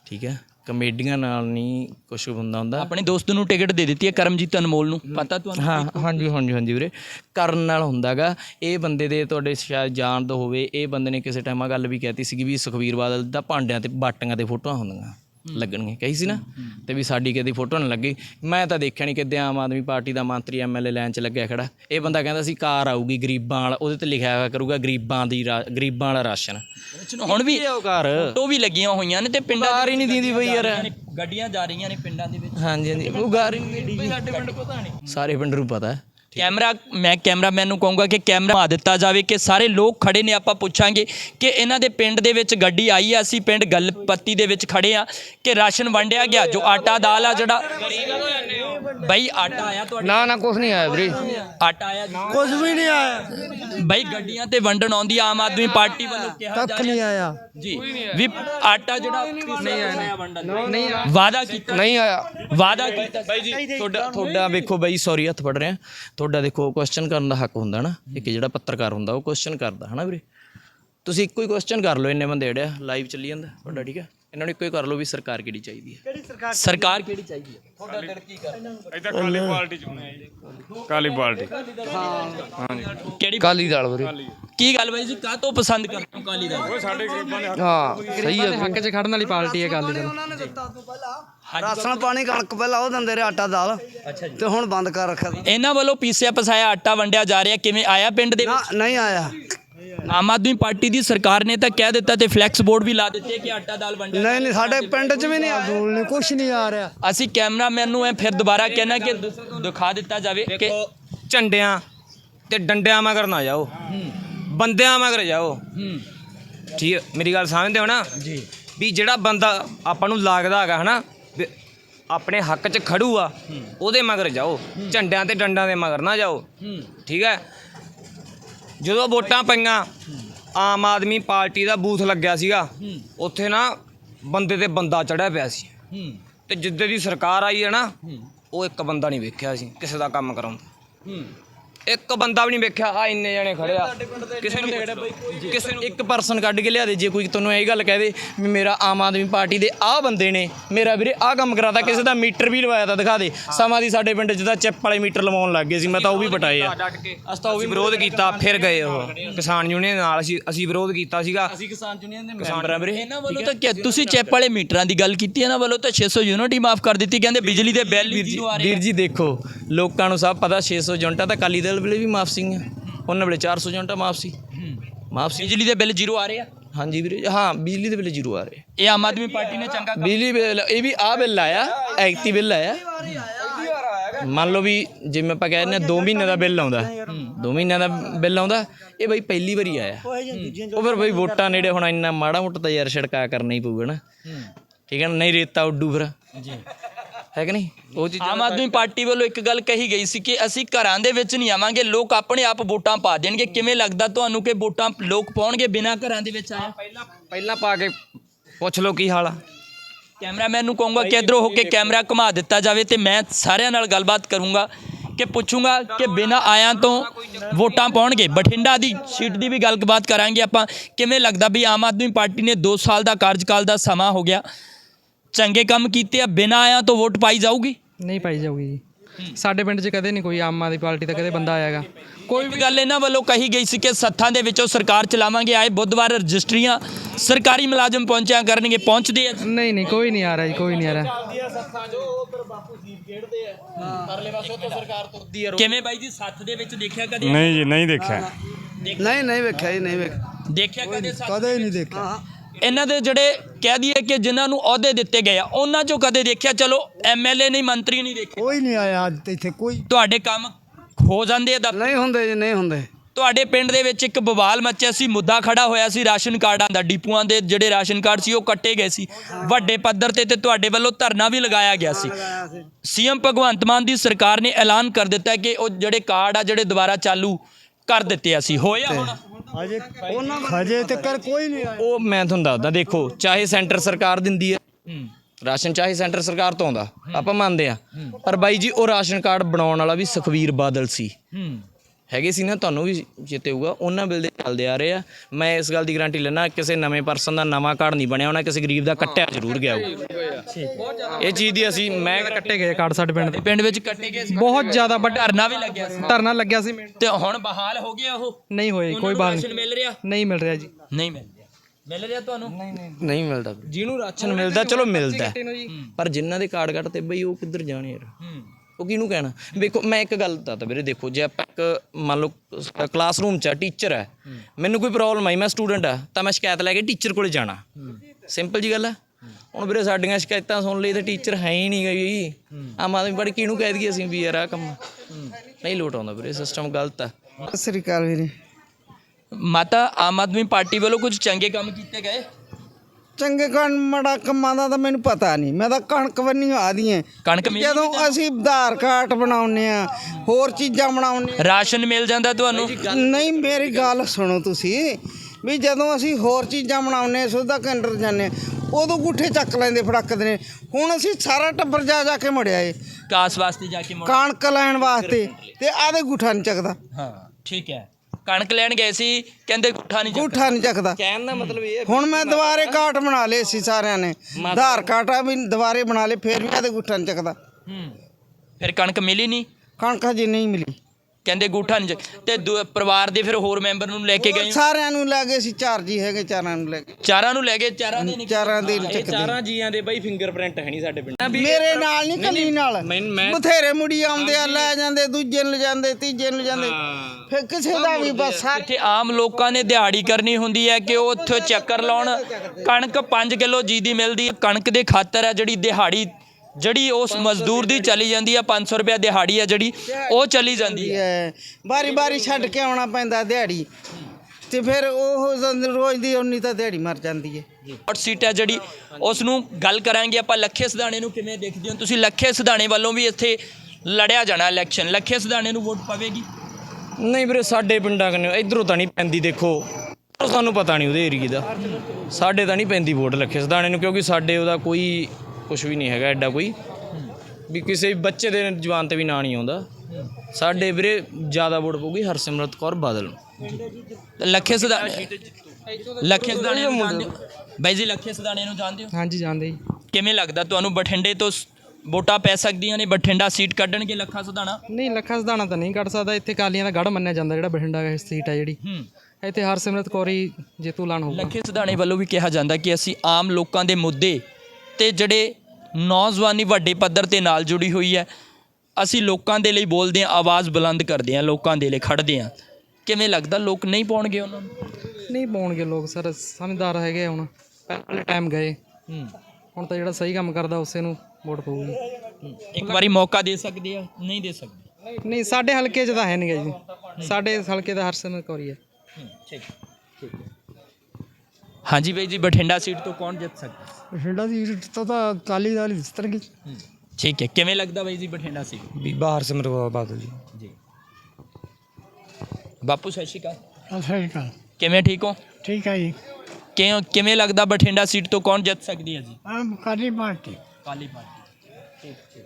ਠੀਕ ਹੈ? ਕਮੇਡੀਆਂ ਨਾਲ ਨਹੀਂ ਕੁਝ ਹੁੰਦਾ ਹੁੰਦਾ। ਆਪਣੇ ਦੋਸਤ ਨੂੰ ਟਿਕਟ ਦੇ ਦਿੱਤੀ ਹੈ ਕਰਮਜੀਤ ਅਨਮੋਲ ਨੂੰ। ਪਤਾ ਤੁਹਾਨੂੰ ਹਾਂ ਹਾਂਜੀ ਹਾਂਜੀ ਹਾਂਜੀ ਵੀਰੇ। ਕਰਨ ਨਾਲ ਹੁੰਦਾਗਾ। ਇਹ ਬੰਦੇ ਦੇ ਤੁਹਾਡੇ ਸ਼ਾਇਦ ਜਾਣਦਾ ਹੋਵੇ ਇਹ ਬੰਦੇ ਨੇ ਕਿਸੇ ਟਾਈਮ ਆ ਗੱਲ ਵੀ ਕਹਿਤੀ ਸੀਗੀ ਵੀ ਸੁਖਵੀਰ ਬਾਦਲ ਦਾ ਭਾਂਡਿਆਂ ਤੇ ਬਾਟੀਆਂ ਤੇ ਫੋਟੋਆਂ ਹੁੰਦੀਆਂ। ਲੱਗਣਗੇ। ਕਹੀ ਸੀ ਨਾ? ਤੇ ਵੀ ਸਾਡੀ ਕਿਤੇ ਫੋਟੋ ਨਾ ਲੱਗੀ। ਮੈਂ ਤਾਂ ਦੇਖਿਆ ਨਹੀਂ ਕਿਤੇ ਆਮ ਆਦਮੀ ਪਾਰਟੀ ਦਾ ਮੰਤਰੀ ਐਮਐਲਏ ਲਾਈਨ 'ਚ ਲੱਗਿਆ ਖੜਾ। ਇਹ ਬੰਦਾ ਕਹਿੰਦਾ ਸੀ ਕਾਰ ਆਊਗੀ ਗਰੀਬਾਂ ਵਾਲਾ ਉਹਦੇ ਤੇ ਲਿਖਿਆ ਹੋਇਆ ਕਰੂਗਾ ਗਰੀਬਾਂ ਦੀ ਗਰੀਬਾਂ ਵਾਲਾ ਰਾਸ਼ਨ। ਹੁਣ ਵੀ ਫੋਟੋ ਵੀ ਲੱਗੀਆਂ ਹੋਈਆਂ ਨੇ ਤੇ ਪਿੰਡਾਂ ਕਾਰ ਹੀ ਨਹੀਂ ਦਿੰਦੀ ਬਈ ਯਾਰ। ਗੱਡੀਆਂ ਜਾ ਰਹੀਆਂ ਨੇ ਪਿੰਡਾਂ ਦੇ ਵਿੱਚ। ਹਾਂਜੀ ਹਾਂਜੀ। ਉਹ ਕਾਰ ਹੀ ਨਹੀਂ ਸਾਡੇ ਪਿੰਡ ਪਤਾ ਨਹੀਂ ਸਾਰੇ ਪਿੰਡ ਨੂੰ ਪਤਾ। ਹੈ ਕੈਮਰਾ ਮੈਂ ਕੈਮਰਾਮੈਨ ਨੂੰ ਕਹੂੰਗਾ ਕਿ ਕੈਮਰਾ ਆ ਦਿੱਤਾ ਜਾਵੇ ਕਿ ਸਾਰੇ ਲੋਕ ਖੜੇ ਨੇ, ਆਪਾਂ ਪੁੱਛਾਂਗੇ ਕਿ ਇਹਨਾਂ ਦੇ ਪਿੰਡ ਦੇ ਵਿੱਚ ਗੱਡੀ ਆਈ ਆ, ਅਸੀਂ ਪਿੰਡ ਗੱਲਪੱਤੀ ਦੇ ਵਿੱਚ ਖੜੇ ਆ ਕਿ ਰਾਸ਼ਨ ਵੰਡਿਆ ਗਿਆ, ਜੋ ਆਟਾ ਦਾਲ ਆ ਜਿਹੜਾ ਬਈ ਆਟਾ ਆਇਆ ਤੁਹਾਡੇ ਨਾ ਨਾ ਕੁਝ ਨਹੀਂ ਆਇਆ ਵੀਰੇ। ਆਟਾ ਆਇਆ ਕੁਝ ਵੀ ਨਹੀਂ ਆਇਆ। ਬਈ ਗੱਡੀਆਂ ਤੇ ਵੰਡਣ ਆਉਂਦੀ ਆਮ ਆਦਮੀ ਪਾਰਟੀ ਵੱਲੋਂ ਕਿਹਾ ਜਾ ਕੱਖ ਨਹੀਂ ਆਇਆ। ਜੀ ਵੀ ਆਟਾ ਜਿਹੜਾ ਨਹੀਂ ਆਇਆ ਨਹੀਂ ਵਾਦਾ ਕੀਤਾ। ਨਹੀਂ ਆਇਆ। ਵਾਦਾ ਕੀਤਾ। ਬਾਈ ਜੀ ਤੁਹਾਡਾ ਤੁਹਾਡਾ ਵੇਖੋ ਬਾਈ ਸੌਰੀ ਹੱਥ ਫੜ ਰਿਹਾ। ਤੁਹਾਡਾ ਦੇਖੋ ਕੁਐਸਚਨ ਕਰਨ ਦਾ ਹੱਕ ਹੁੰਦਾ ਨਾ। ਇੱਕ ਜਿਹੜਾ ਪੱਤਰਕਾਰ ਹੁੰਦਾ ਉਹ ਕੁਐਸਚਨ ਕਰਦਾ ਹਨਾ ਵੀਰੇ? ਤੁਸੀਂ ਇੱਕੋ ਹੀ ਕੁਐਸਚਨ ਕਰ ਲਓ ਇੰਨੇ ਬੰਦੇ ਜਿਹੜੇ ਲਾਈਵ ਚੱਲੀ ਜਾਂਦਾ। ਤੁਹਾਡਾ ਠੀਕ ਹੈ ਇਹਨਾਂ ਨੂੰ ਇੱਕੋ ਹੀ ਕਰ ਲਓ ਵੀ ਸਰਕਾਰ ਕਿਹੜੀ ਚਾਹੀਦੀ ਹੈ। ਸਰਕਾਰ ਕਿਹੜੀ ਚਾਹੀਦੀ ਹੈ? ਕਾਲੀ ਪਾਰਟੀ ਕਿਹੜੀ ਕਾਲੀ ਦਾਲ ਵੀਰੇ। ਕੀ ਗੱਲ ਬਾਈ ਜੀ ਕਾਹ ਤੋਂ ਪਸੰਦ ਕਰਦੇ ਹੋ ਕਾਲੀ ਦਾ ਹਾਂ ਸਹੀ ਹੈ ਹੱਕ 'ਚ ਖੜਨ ਵਾਲੀ ਪਾਰਟੀ ਹੈ ਗੱਲ ਰਾਸ਼ਨ ਪਾਣੀ ਕਣਕ ਪਹਿਲਾਂ ਉਹ ਦਿੰਦੇ ਰਹੇ ਆਟਾ ਦਾਲ। ਤੇ ਹੁਣ ਬੰਦ ਕਰ ਰੱਖਿਆ। ਇਹਨਾਂ ਵੱਲੋਂ ਪੀਸਿਆ ਪਸਾਇਆ ਆਟਾ ਵੰਡਿਆ ਜਾ ਰਿਹਾ। ਕਿਵੇਂ ਆਇਆ ਪਿੰਡ ਦੇ ਨਾ ਨਹੀਂ ਆਇਆ। ਆਮ ਆਦਮੀ ਪਾਰਟੀ ਦੀ ਸਰਕਾਰ ਨੇ ਤਾਂ ਕਹਿ ਦਿੱਤਾ ਤੇ ਫਲੈਕਸ ਬੋਰਡ ਵੀ ਲਾ ਦਿੱਤੇ ਕਿ ਆਟਾ ਦਾਲ ਵੰਡਿਆ ਨਹੀਂ ਨਹੀਂ ਸਾਡੇ ਪਿੰਡ 'ਚ ਵੀ ਨਹੀਂ ਆਇਆ। ਬੋਲਣੇ ਕੁਝ ਨਹੀਂ ਆ ਰਿਹਾ। ਅਸੀਂ ਕੈਮਰਾਮੈਨ ਨੂੰ ਐ ਫਿਰ ਦੁਬਾਰਾ ਕਹਿਣਾ ਕਿ ਦਿਖਾ ਦਿੱਤਾ ਜਾਵੇ ਕਿ ਦੇਖੋ ਝੰਡਿਆਂ ਤੇ ਡੰਡਿਆਂ ਮਗਰ ਨਾ ਜਾਓ। ਬੰਦਿਆਂ ਮਗਰ ਜਾਓ। ਠੀਕ ਹੈ ਮੇਰੀ ਗੱਲ ਸਮਝਦੇ ਹੋ ਨਾ? ਜੀ। ਵੀ ਜਿਹੜਾ ਬੰਦਾ ਆਪਾਂ ਨੂੰ ਲੱਗਦਾ ਹੈਗਾ ਹਨਾ ਵੀ ਆਪਣੇ ਹੱਕ 'ਚ ਖੜੂ ਆ ਉਹਦੇ ਮਗਰ ਜਾਓ। ਝੰਡਿਆਂ ਤੇ ਡੰਡਾਂ ਦੇ ਮਗਰ ਨਾ ਜਾਓ। ਠੀਕ ਹੈ? ਜਦੋਂ ਵੋਟਾਂ ਪਈਆਂ, ਆਮ ਆਦਮੀ ਪਾਰਟੀ ਦਾ ਬੂਥ ਲੱਗਿਆ ਸੀਗਾ, ਉੱਥੇ ਨਾ ਬੰਦੇ ਤੇ ਬੰਦਾ ਚੜਿਆ ਪਿਆ ਸੀ। ਤੇ ਜਿੱਦੇ ਦੀ ਸਰਕਾਰ ਆਈ ਹੈ ਨਾ, ਉਹ ਇੱਕ ਬੰਦਾ ਨਹੀਂ ਵੇਖਿਆ ਸੀ, ਕਿਸੇ ਦਾ ਕੰਮ ਕਰਾਉਂਦਾ ਇੱਕ ਬੰਦਾ ਵੀ ਨਹੀਂ ਵੇਖਿਆ। ਆ ਇੰਨੇ ਜਣੇ ਖੜੇ ਆ। ਕਿਸੇ ਨੂੰ ਕਿਸੇ ਨੂੰ ਇੱਕ ਪਰਸਨ ਕੱਢ ਕੇ ਲਿਆ ਦੇ ਜੇ ਕੋਈ ਤੁਹਾਨੂੰ ਇਹ ਗੱਲ ਕਹਿ ਦੇ ਵੀ ਮੇਰਾ ਆਮ ਆਦਮੀ ਪਾਰਟੀ ਦੇ ਆਹ ਬੰਦੇ ਨੇ ਮੇਰਾ ਵੀਰੇ ਆਹ ਕੰਮ ਕਰਾਤਾ ਕਿਸੇ ਦਾ ਮੀਟਰ ਵੀ ਲਵਾਇਆ ਤਾਂ ਦਿਖਾ ਦੇ। ਸਮਾਂ ਦੀ ਸਾਡੇ ਪਿੰਡ 'ਚ ਤਾਂ ਚਿੱਪ ਵਾਲੇ ਮੀਟਰ ਲਵਾਉਣ ਲੱਗ ਗਏ ਸੀ ਮੈਂ ਤਾਂ ਉਹ ਵੀ ਪਟਾਏ ਆ। ਅਸੀਂ ਤਾਂ ਉਹ ਵੀ ਵਿਰੋਧ ਕੀਤਾ ਫਿਰ ਗਏ ਉਹ। ਕਿਸਾਨ ਯੂਨੀਅਨ ਨਾਲ ਅਸੀਂ ਅਸੀਂ ਵਿਰੋਧ ਕੀਤਾ ਸੀਗਾ। ਅਸੀਂ ਕਿਸਾਨ ਯੂਨੀਅਨ ਦੇ ਮੈਂਬਰ ਆ ਵੀਰੇ। ਇਹਨਾਂ ਵੱਲੋਂ ਤਾਂ ਕਿ ਤੁਸੀਂ ਚੈਪ ਵਾਲੇ ਮੀਟਰਾਂ ਦੀ ਗੱਲ ਕੀਤੀ ਇਹਨਾਂ ਵੱਲੋਂ ਤਾਂ 600 ਯੂਨਿਟ ਹੀ ਮਾਫ ਕਰ ਦਿੱਤੀ ਕਹਿੰਦੇ ਬਿਜਲੀ ਦੇ ਬਿੱਲ ਵੀਰ ਜੀ ਦੇਖੋ ਲੋਕਾਂ ਨੂੰ ਸਭ ਪਤਾ 600 ਯੂਨਿਟਾਂ ਤਾਂ ਕਾਲੀ ਦਲ ਵੇਲੇ ਵੀ ਮਾਫ ਸੀਗੀਆਂ। ਉਹਨਾਂ ਵੇਲੇ 400 ਯੂਨਿਟਾਂ ਮਾਫ ਸੀ। ਮਾਫ ਸੀ। ਬਿਜਲੀ ਦੇ ਬਿੱਲ ਜ਼ੀਰੋ ਆ ਰਹੇ ਆ? ਹਾਂਜੀ ਵੀਰੇ ਹਾਂ ਬਿਜਲੀ ਦੇ ਬਿੱਲ ਜ਼ੀਰੋ ਆ ਰਹੇ। ਇਹ ਆਮ ਆਦਮੀ ਪਾਰਟੀ ਨੇ ਚੰਗਾ ਬਿਜਲੀ ਬਿੱਲ ਇਹ ਵੀ ਆ ਬਿੱਲ ਆਇਆ ਐਕਟੀ ਬਿੱਲ ਆਇਆ। ਮੰਨ ਲਓ ਵੀ ਜਿਵੇਂ ਆਪਾਂ ਕਹਿੰਦੇ ਨੇ 2 ਮਹੀਨੇ ਦਾ ਬਿੱਲ ਆਉਂਦਾ। 2 ਮਹੀਨਿਆਂ ਦਾ ਬਿੱਲ ਆਉਂਦਾ ਇਹ ਬਈ ਪਹਿਲੀ ਵਾਰੀ ਆਇਆ। ਉਹ ਫਿਰ ਬਈ ਵੋਟਾਂ ਨੇੜੇ ਹੁਣ ਇੰਨਾ ਮਾੜਾ ਮੋਟਾ ਤਾਂ ਯਾਰ ਛਿੜਕਾ ਕਰਨਾ ਹੀ ਪਊਗਾ ਨਾ। ਠੀਕ ਹੈ ਨਾ? ਨਹੀਂ ਰੇਤਾ ਉੱਡੂ ਫਿਰ। ਜੀ। ਹੈ ਕਿ ਨਹੀਂ? ਉਹ ਚੀਜ਼ ਆਮ ਆਦਮੀ ਪਾਰਟੀ ਵੱਲੋਂ ਇੱਕ ਗੱਲ ਕਹੀ ਗਈ ਸੀ ਕਿ ਅਸੀਂ ਘਰਾਂ ਦੇ ਵਿੱਚ ਨਹੀਂ ਆਵਾਂਗੇ ਲੋਕ ਆਪਣੇ ਆਪ ਵੋਟਾਂ ਪਾ ਦੇਣਗੇ। ਕਿਵੇਂ ਲੱਗਦਾ ਤੁਹਾਨੂੰ ਕਿ ਵੋਟਾਂ ਲੋਕ ਪਾਉਣਗੇ ਬਿਨਾਂ ਘਰਾਂ ਦੇ ਵਿੱਚ ਆਇਆ ਪਹਿਲਾਂ ਪਾ ਕੇ ਪੁੱਛ ਲਓ ਕੀ ਹਾਲ ਆ। ਕੈਮਰਾਮੈਨ ਨੂੰ ਕਹੂੰਗਾ ਕਿ ਇਧਰੋਂ ਹੋ ਕੇ ਕੈਮਰਾ ਘੁਮਾ ਦਿੱਤਾ ਜਾਵੇ ਤੇ ਮੈਂ ਸਾਰਿਆਂ ਨਾਲ ਗੱਲਬਾਤ ਕਰੂੰਗਾ ਕਿ ਪੁੱਛੂੰਗਾ ਕਿ ਬਿਨਾਂ ਆਇਆਂ ਤੋਂ ਵੋਟਾਂ ਪਾਉਣਗੇ। ਬਠਿੰਡਾ ਦੀ ਸੀਟ ਦੀ ਵੀ ਗੱਲਬਾਤ ਕਰਾਂਗੇ ਆਪਾਂ। ਕਿਵੇਂ ਲੱਗਦਾ ਵੀ ਆਮ ਆਦਮੀ ਪਾਰਟੀ ਨੇ 2 ਸਾਲ ਦਾ ਕਾਰਜਕਾਲ ਦਾ ਸਮਾਂ ਹੋ ਗਿਆ? ਚੰਗੇ ਕੰਮ ਕੀਤੇ ਆ ਬਿਨਾਂ ਆਇਆਂ ਤੋਂ ਵੋਟ ਪਾਈ ਜਾਊਗੀ? ਨਹੀਂ ਪਾਈ ਜਾਊਗੀ ਜੀ। ਸਾਡੇ ਪਿੰਡ 'ਚ ਕਦੇ ਨਹੀਂ ਕੋਈ ਆਮ ਆਦਮੀ ਪਾਰਟੀ ਦਾ ਕਦੇ ਬੰਦਾ ਆਇਆਗਾ। ਕੋਈ ਵੀ ਗੱਲ ਇਹਨਾਂ ਵੱਲੋਂ ਕਹੀ ਗਈ ਸੀ ਕਿ ਸੱਥਾਂ ਦੇ ਵਿੱਚੋਂ ਸਰਕਾਰ ਚਲਾਵਾਂਗੇ ਆਏ ਬੁੱਧਵਾਰ ਰਜਿਸਟਰੀਆਂ ਸਰਕਾਰੀ ਮੁਲਾਜ਼ਮ ਪਹੁੰਚਿਆ ਕਰਨਗੇ ਪਹੁੰਚਦੇ ਆ? ਨਹੀਂ ਨਹੀਂ ਕੋਈ ਨਹੀਂ ਆ ਰਿਹਾ ਜੀ ਕੋਈ ਨਹੀਂ ਆ ਰਿਹਾ। ਕਿਵੇਂ ਬਾਈ ਜੀ ਸੱਥ ਦੇ ਵਿੱਚ ਦੇਖਿਆ ਕਦੇ? ਨਹੀਂ ਜੀ ਨਹੀਂ ਦੇਖਿਆ। ਨਹੀਂ ਨਹੀਂ ਵੇਖਿਆ ਜੀ ਨਹੀਂ ਵੇਖਿਆ। ਦੇਖਿਆ ਕਦੇ ਸੱਥ ਕਦੇ ਨਹੀਂ ਦੇਖਿਆ। ਇਹਨਾਂ ਦੇ ਜਿਹੜੇ ਕਹਿ ਦਈਏ ਕਿ ਜਿਨ੍ਹਾਂ ਨੂੰ ਅਹੁਦੇ ਦਿੱਤੇ ਗਏ ਆ ਉਹਨਾਂ ਚੋਂ ਕਦੇ ਦੇਖਿਆ? ਚਲੋ ਐਮਐਲਏ ਨਹੀਂ ਮੰਤਰੀ ਨਹੀਂ ਦੇਖੇ। ਕੋਈ ਨਹੀਂ ਆਇਆ ਅੱਜ ਤੇ ਇੱਥੇ ਕੋਈ। ਤੁਹਾਡੇ ਕੰਮ ਹੋ ਜਾਂਦੇ ਆ ਦਫ਼ਤਰ? ਨਹੀਂ ਹੁੰਦੇ ਜੀ ਨਹੀਂ ਹੁੰਦੇ। ਤੁਹਾਡੇ ਪਿੰਡ ਦੇ ਵਿੱਚ ਇੱਕ ਬਵਾਲ ਮੱਚਿਆ ਸੀ ਮੁੱਦਾ ਖੜਾ ਹੋਇਆ ਸੀ ਰਾਸ਼ਨ ਕਾਰਡਾਂ ਦਾ। ਡਿਪੂਆਂ ਦੇ ਜਿਹੜੇ ਰਾਸ਼ਨ ਕਾਰਡ ਸੀ ਉਹ ਕੱਟੇ ਗਏ ਸੀ। ਵੱਡੇ ਪੱਧਰ ਤੇ ਤੇ ਤੁਹਾਡੇ ਵੱਲੋਂ ਧਰਨਾ ਵੀ ਲਗਾਇਆ ਗਿਆ ਸੀ। ਸੀਐਮ ਭਗਵੰਤ ਮਾਨ ਦੀ ਸਰਕਾਰ ਨੇ ਐਲਾਨ ਕਰ ਦਿੱਤਾ ਹੈ ਕਿ ਉਹ ਜਿਹੜੇ ਕਾਰਡ ਆ ਜਿਹੜੇ ਦੁਬਾਰਾ ਚਾਲੂ ਕਰ ਦਿੱਤੇ ਅਸੀਂ ਹੋਇਆ ਹੁਣ? ਹਜੇ ਹਜੇ ਤੱਕ ਕੋਈ ਨਹੀਂ ਆਇਆ। ਉਹ ਮੈਂ ਤੁਹਾਨੂੰ ਦੱਸਦਾ ਦੇਖੋ ਚਾਹੇ ਸੈਂਟਰ ਸਰਕਾਰ ਦਿੰਦੀ ਹੈ ਰਾਸ਼ਨ ਚਾਹੇ ਸੈਂਟਰ ਸਰਕਾਰ ਤੋਂ ਆਉਂਦਾ ਆਪਾਂ ਮੰਨਦੇ ਆ ਪਰ ਬਾਈ ਜੀ ਉਹ ਰਾਸ਼ਨ ਕਾਰਡ ਬਣਾਉਣ ਵਾਲਾ ਵੀ ਸੁਖਵੀਰ ਬਾਦਲ ਸੀ। ਹੈਗੇ ਸੀ ਨਾ ਤੁਹਾਨੂੰ ਵੀ ਚੇਤੇ ਹੋਊਗਾ ਉਹਨਾਂ ਬਿਲ ਦੇ ਚੱਲਦੇ ਆ ਰਹੇ ਆ। ਮੈਂ ਇਸ ਗੱਲ ਦੀ ਗਾਰੰਟੀ ਲੈਣਾ ਕਿਸੇ ਨਵੇਂ ਪਰਸਨ ਦਾ ਨਵਾਂ ਕਾਰਡ ਨਹੀਂ ਬਣਿਆ ਹੋਣਾ ਕਿਸੇ ਗਰੀਬ ਦਾ ਕੱਟਿਆ ਜ਼ਰੂਰ ਗਿਆ ਹੋਊ ਇਹ ਚੀਜ਼ ਦੀ ਅਸੀਂ ਮੈਂ ਕੱਟੇ ਗਏ ਕਾਰਡ ਸਾਡੇ ਪਿੰਡ ਦੇ? ਪਿੰਡ ਵਿੱਚ ਕੱਟੇ ਗਏ ਸੀ। ਬਹੁਤ ਜ਼ਿਆਦਾ ਵੱਡਾ ਧਰਨਾ ਵੀ ਲੱਗਿਆ ਸੀ। ਧਰਨਾ ਲੱਗਿਆ ਸੀ ਮਿੰਟ ਤੇ ਹੁਣ ਬਹਾਲ ਹੋ ਗਿਆ ਉਹ? ਨਹੀਂ ਹੋਏ ਕੋਈ ਬਾਤ ਨਹੀਂ। ਮਿਲ ਰਿਹਾ? ਨਹੀਂ ਮਿਲ ਰਿਹਾ ਜੀ। ਨਹੀਂ ਮਿਲ ਰਿਹਾ। ਮਿਲ ਰਿਹਾ ਤੁਹਾਨੂੰ? ਨਹੀਂ ਮਿਲਦਾ। ਜਿਹਨੂੰ ਰਾਸ਼ਨ ਮਿਲਦਾ ਚਲੋ ਮਿਲਦਾ। ਪਰ ਜਿਨ੍ਹਾਂ ਦੇ ਕਾਰਡ ਕੱਟ ਤੇ ਬਈ ਉਹ ਕਿੱਧਰ ਜਾਣ ਯਾਰ? ਉਹ ਕਿਹਨੂੰ ਕਹਿਣਾ? ਵੇਖੋ ਮੈਂ ਇੱਕ ਗੱਲ ਦੱਸਦਾ ਵੀਰੇ ਦੇਖੋ ਜੇ ਆਪਾਂ ਇੱਕ ਮੰਨ ਲਓ ਕਲਾਸਰੂਮ 'ਚ ਟੀਚਰ ਹੈ ਮੈਨੂੰ ਕੋਈ ਪ੍ਰੋਬਲਮ ਆਈ ਮੈਂ ਸਟੂਡੈਂਟ ਆ ਤਾਂ ਮੈਂ ਸ਼ਿਕਾਇਤ ਲੈ ਕੇ ਟੀਚਰ ਕੋਲੇ ਜਾਣਾ। ਸਿੰਪਲ ਜੀ ਗੱਲ ਹੈ ਹੁਣ ਵੀਰੇ ਸਾਡੀਆਂ ਸ਼ਿਕਾਇਤਾਂ ਸੁਣ ਲਈ ਤੇ ਟੀਚਰ ਹੈ ਹੀ ਨਹੀਂ ਗਈ ਆਮ ਆਦਮੀ ਪਾਰਟੀ ਕਿਹਨੂੰ ਕਹਿ ਦਈਏ ਅਸੀਂ ਵੀ ਯਾਰ ਆ ਕੰਮ ਨਹੀਂ ਲੋਟ ਆਉਂਦਾ ਵੀਰੇ ਸਿਸਟਮ ਗਲਤ ਆ। ਸਤਿ ਸ੍ਰੀ ਅਕਾਲ ਵੀਰੇ। ਮਾਤਾ ਆਮ ਆਦਮੀ ਪਾਰਟੀ ਵੱਲੋਂ ਕੁਝ ਚੰਗੇ ਕੰਮ ਕੀਤੇ ਗਏ? ਚੰਗੇ ਕਣ ਮੜਾ ਕੰਮਾਂ ਦਾ ਤਾਂ ਮੈਨੂੰ ਪਤਾ ਨਹੀਂ। ਮੈਂ ਤਾਂ ਕਣਕ ਵੰਨੀ ਆਦੀ ਐ। ਕਣਕ ਮਿਲ ਜਦੋਂ ਅਸੀਂ ਆਧਾਰ ਕਾਰਡ ਬਣਾਉਨੇ ਆ ਹੋਰ ਚੀਜ਼ਾਂ ਬਣਾਉਨੇ ਰਾਸ਼ਨ ਮਿਲ ਜਾਂਦਾ ਤੁਹਾਨੂੰ? ਨਹੀਂ ਮੇਰੀ ਗੱਲ ਸੁਣੋ ਤੁਸੀਂ। ਵੀ ਜਦੋਂ ਅਸੀਂ ਹੋਰ ਚੀਜ਼ਾਂ ਬਣਾਉਨੇ ਸੁਧਾ ਕੇਂਦਰ ਜਾਂਦੇ ਉਦੋਂ ਗੁੱਠੇ ਚੱਕ ਲੈਂਦੇ ਫੜਕਦੇ ਨੇ। ਹੁਣ ਅਸੀਂ ਸਾਰਾ ਟੱਬਰ ਜਾ ਜਾ ਕੇ ਮੜਿਆ ਏ। ਕਾਸ ਵਾਸਤੇ ਜਾ ਕੇ ਮੁੜ- ਕਣਕ ਲੈਣ ਵਾਸਤੇ। ਤੇ ਆਦੇ ਗੁੱਠਾ ਨਹੀਂ ਚੱਕਦਾ। ਹਾਂ ਠੀਕ ਹੈ। ਕਣਕ ਲੈਣ ਗਏ ਸੀ ਕਹਿੰਦੇ ਗੁੱਠਾ ਨਹੀਂ ਚੱਕਦਾ। ਗੁੱਠਾ ਨਹੀਂ ਚੱਕਦਾ। ਕਹਿਣ ਦਾ ਮਤਲਬ ਇਹ ਹੁਣ ਮੈਂ ਦੁਬਾਰੇ ਕਾਰਡ ਬਣਾ ਲਏ ਸੀ ਸਾਰਿਆਂ ਨੇ। ਆਧਾਰ ਆ ਵੀ ਦੁਬਾਰੇ ਬਣਾ ਲਏ ਫੇਰ ਵੀ ਆਦੇ ਗੁੱਠਾ ਨਹੀਂ ਚੱਕਦਾ। ਹੂੰ। ਫਿਰ ਕਣਕ ਮਿਲੀ ਨਹੀਂ? ਕਣਕ ਹਜੇ ਨਹੀਂ ਮਿਲੀ। ਕਹਿੰਦੇ ਗੁੱਠਾ ਨਹੀਂ ਚੱਕ- ਤੇ ਦੂ- ਪਰਿਵਾਰ ਦੇ ਫਿਰ ਹੋਰ ਮੈਂਬਰ ਨੂੰ ਲੈ ਕੇ ਗਏ। ਹੋ? ਸਾਰਿਆਂ ਨੂੰ ਲੈ ਗਏ ਸੀ ਚਾਰ ਜੀ ਹੈਗੇ ਚਾਰਾਂ ਨੂੰ ਲੈ ਗਏ। ਚਾਰਾਂ ਨੂੰ ਲੈ ਗਏ ਚਾਰਾਂ ਦੇ ਨਹੀਂ ਚਾਰਾਂ ਦੇ ਨੀ ਚੱਕਦੇ। ਚਾਰਾਂ ਜੀਆਂ ਦੇ ਬਈ ਫਿੰਗਰਪ੍ਰਿੰਟ ਹੈ ਨਹੀਂ ਸਾਡੇ ਪਿੰਡ। ਮੇਰੇ ਨਾਲ ਨਹੀਂ ਕੱਲੀ ਨਾਲ। ਬਥੇਰੇ ਮੁੜੀ ਆਉਂਦੇ ਆ ਲੈ ਜਾਂਦੇ ਦੂਜੇ ਨੂੰ ਜਾਂਦੇ ਤੀਜੇ ਨੂੰ ਜਾਂਦੇ। ਫਿਰ ਕਿਸੇ ਦਾ ਵੀ ਬਸ ਸਾਰੇ ਇੱਥੇ ਆਮ ਲੋਕਾਂ ਨੇ ਦਿਹਾੜੀ ਕਰਨੀ ਹੁੰਦੀ ਹੈ ਕਿ ਉਹ ਉੱਥੇ ਚੱਕਰ ਲਾਉਣ। ਕਣਕ 5 ਕਿਲੋ ਜੀ ਦੀ ਮਿਲਦੀ ਹੈ। ਕਣਕ ਦੇ ਖਾਤਰ ਹੈ ਜਿਹੜੀ ਦਿਹਾੜੀ ਜਿਹੜੀ ਉਸ ਮਜ਼ਦੂਰ ਦੀ ਚਲੀ ਜਾਂਦੀ ਹੈ 500 ਰੁਪਏ ਦਿਹਾੜੀ ਹੈ ਜਿਹੜੀ ਉਹ ਚਲੀ ਜਾਂਦੀ ਹੈ। ਬਾਰੀ ਬਾਰੀ ਛੱਡ ਕੇ ਆਉਣਾ ਪੈਂਦਾ ਦਿਹਾੜੀ। ਤੇ ਫਿਰ ਉਹ ਰੋਜ਼ ਦੀ ਉਨੀ ਤਾਂ ਦਿਹਾੜੀ ਮਰ ਜਾਂਦੀ ਹੈ। ਹੌਟ ਸੀਟ ਹੈ ਜਿਹੜੀ ਉਸ ਨੂੰ ਗੱਲ ਕਰਾਂਗੇ ਆਪਾਂ ਲੱਖੇ ਸਿਧਾਣੇ ਨੂੰ ਕਿਵੇਂ ਦੇਖਦੇ ਹੋ? ਤੁਸੀਂ ਲੱਖੇ ਸਿਧਾਣੇ ਵੱਲੋਂ ਵੀ ਇੱਥੇ ਲੜਿਆ ਜਾਣਾ ਇਲੈਕਸ਼ਨ ਲੱਖੇ ਸਿਧਾਣੇ ਨੂੰ ਵੋਟ ਪਵੇਗੀ? ਨਹੀਂ ਵੀਰੇ ਸਾਡੇ ਪਿੰਡਾਂ ਕਨੇ ਇਧਰੋਂ ਤਾਂ ਨਹੀਂ ਪੈਂਦੀ ਦੇਖੋ। ਉਹ ਸਾਨੂੰ ਪਤਾ ਨਹੀਂ ਉਹਦੇ ਏਰੀਏ ਦਾ। ਸਾਡੇ ਤਾਂ ਨਹੀਂ ਪੈਂਦੀ ਵੋਟ ਲੱਖੇ ਸਦਾਣੇ ਨੂੰ ਕਿਉਂਕਿ ਸਾਡੇ ਉਹਦਾ ਕੋਈ ਕੁਝ ਵੀ ਨਹੀਂ ਹੈਗਾ ਐਡਾ ਕੋਈ। ਵੀ ਕਿਸੇ ਬੱਚੇ ਦੇ ਜਵਾਨ ਤੇ ਵੀ ਨਾਂ ਨਹੀਂ ਆਉਂਦਾ। ਸਾਡੇ ਵੀਰੇ ਜ਼ਿਆਦਾ ਵੋਟ ਪਊਗੀ ਹਰਸਿਮਰਤ ਕੌਰ ਬਾਦਲ ਨੂੰ। ਲੱਖੇ ਸਿਧਾਣੇ ਲੱਖੇ ਸਿਧਾਣੇ ਨੂੰ ਜਾਣਦੇ ਹੋ? ਬਾਈ ਜੀ ਲੱਖੇ ਸਿਧਾਣੇ ਨੂੰ ਜਾਣਦੇ ਹੋ? ਹਾਂਜੀ ਜਾਣਦੇ ਜੀ। ਕਿਵੇਂ ਲੱਗਦਾ ਤੁਹਾਨੂੰ ਬਠਿੰਡੇ ਤੋਂ ਵੋਟਾਂ ਪੈ ਸਕਦੀਆਂ ਨੇ? ਬਠਿੰਡਾ ਸੀਟ ਕੱਢਣਗੇ ਲੱਖਾ ਸਿਧਾਣਾ ਨਹੀਂ ਲੱਖਾ ਸਦਾਣਾ ਤਾਂ ਨਹੀਂ ਕੱਢ ਸਕਦਾ। ਇੱਥੇ ਕਾਲੀਆਂ ਦਾ ਗੜ ਮੰਨਿਆ ਜਾਂਦਾ ਜਿਹੜਾ ਬਠਿੰਡਾ ਦੀ ਸੀਟ ਹੈ ਜਿਹੜੀ। ਇੱਥੇ ਹਰਸਿਮਰਤ ਕੌਰ ਹੀ ਜੇਤੂ ਐਲਾਨ ਹੋਊਗਾ। ਲੱਖੇ ਸਿਧਾਣੇ ਵੱਲੋਂ ਵੀ ਕਿਹਾ ਜਾਂਦਾ ਕਿ ਅਸੀਂ ਆਮ ਲੋਕਾਂ ਦੇ ਮੁੱਦੇ ਤੇ ਜਿਹੜੇ ਨੌਜਵਾਨੀ ਵੱਡੇ ਪੱਧਰ ਤੇ ਨਾਲ ਜੁੜੀ ਹੋਈ ਹੈ ਅਸੀਂ ਲੋਕਾਂ ਦੇ ਲਈ ਬੋਲਦੇ ਹਾਂ ਆਵਾਜ਼ ਬੁਲੰਦ ਕਰਦੇ ਹਾਂ ਲੋਕਾਂ ਦੇ ਲਈ ਖੜਦੇ ਹਾਂ। ਕਿਵੇਂ ਲੱਗਦਾ ਲੋਕ ਨਹੀਂ ਪਾਉਣਗੇ ਉਹਨਾਂ ਨੂੰ? ਨਹੀਂ ਪਾਉਣਗੇ ਲੋਕ ਸਰ ਸਮਝਦਾਰ ਹੈਗੇ ਆ ਹੁਣ। ਪਹਿਲੇ ਟਾਈਮ ਗਏ। ਹੂੰ। ਹੁਣ ਤਾਂ ਜਿਹੜਾ ਸਹੀ ਕੰਮ ਕਰਦਾ ਉਸੇ ਨੂੰ ਵੋਟ ਪਊਗੀ। ਇੱਕ ਵਾਰੀ ਮੌਕਾ ਦੇ ਸਕਦੇ ਆ ਨਹੀਂ ਦੇ ਸਕਦੇ? ਨਹੀਂ ਸਾਡੇ ਹਲਕੇ 'ਚ ਤਾਂ ਹੈ ਨਹੀਂ ਜੀ। ਸਾਡੇ ਹਲਕੇ ਦਾ ਹਰਸਿਮਰਤ ਕੌਰ ਹੀ ਹੈ। ਠੀਕ ਠੀਕ ਹਾਂਜੀ ਬਾਈ ਜੀ ਬਠਿੰਡਾ ਸੀਟ ਤੋਂ ਕੌਣ ਜਿੱਤ ਸਕਦਾ? ਬਠਿੰਡਾ ਦੀ ਤਾਂ ਤਾਂ ਕਾਲੀ ਦਾਲ ਹੀ ਦਿਸਤਰਗੀ ਠੀਕ ਹੈ ਕਿਵੇਂ ਲੱਗਦਾ ਬਾਈ ਜੀ ਬਠਿੰਡਾ ਸੀਟ ਬੀਬਾ ਹਰਸਿਮਰਤ ਬਾਦਲ ਜੀ। ਜੀ। ਬਾਪੂ ਸਤਿ ਸ਼੍ਰੀ ਅਕਾਲ। ਸਤਿ ਸ੍ਰੀ ਅਕਾਲ। ਕਿਵੇਂ ਠੀਕ ਹੋ? ਠੀਕ ਹੈ ਜੀ। ਕਿਵੇਂ ਕਿਵੇਂ ਲੱਗਦਾ ਬਠਿੰਡਾ ਸੀਟ ਤੋਂ ਕੌਣ ਜਿੱਤ ਸਕਦੀ ਹੈ ਜੀ? ਆਮ ਕਾਲੀ ਪਾਰਟੀ। ਕਾਲੀ ਪਾਰਟੀ। ਠੀਕ ਠੀਕ।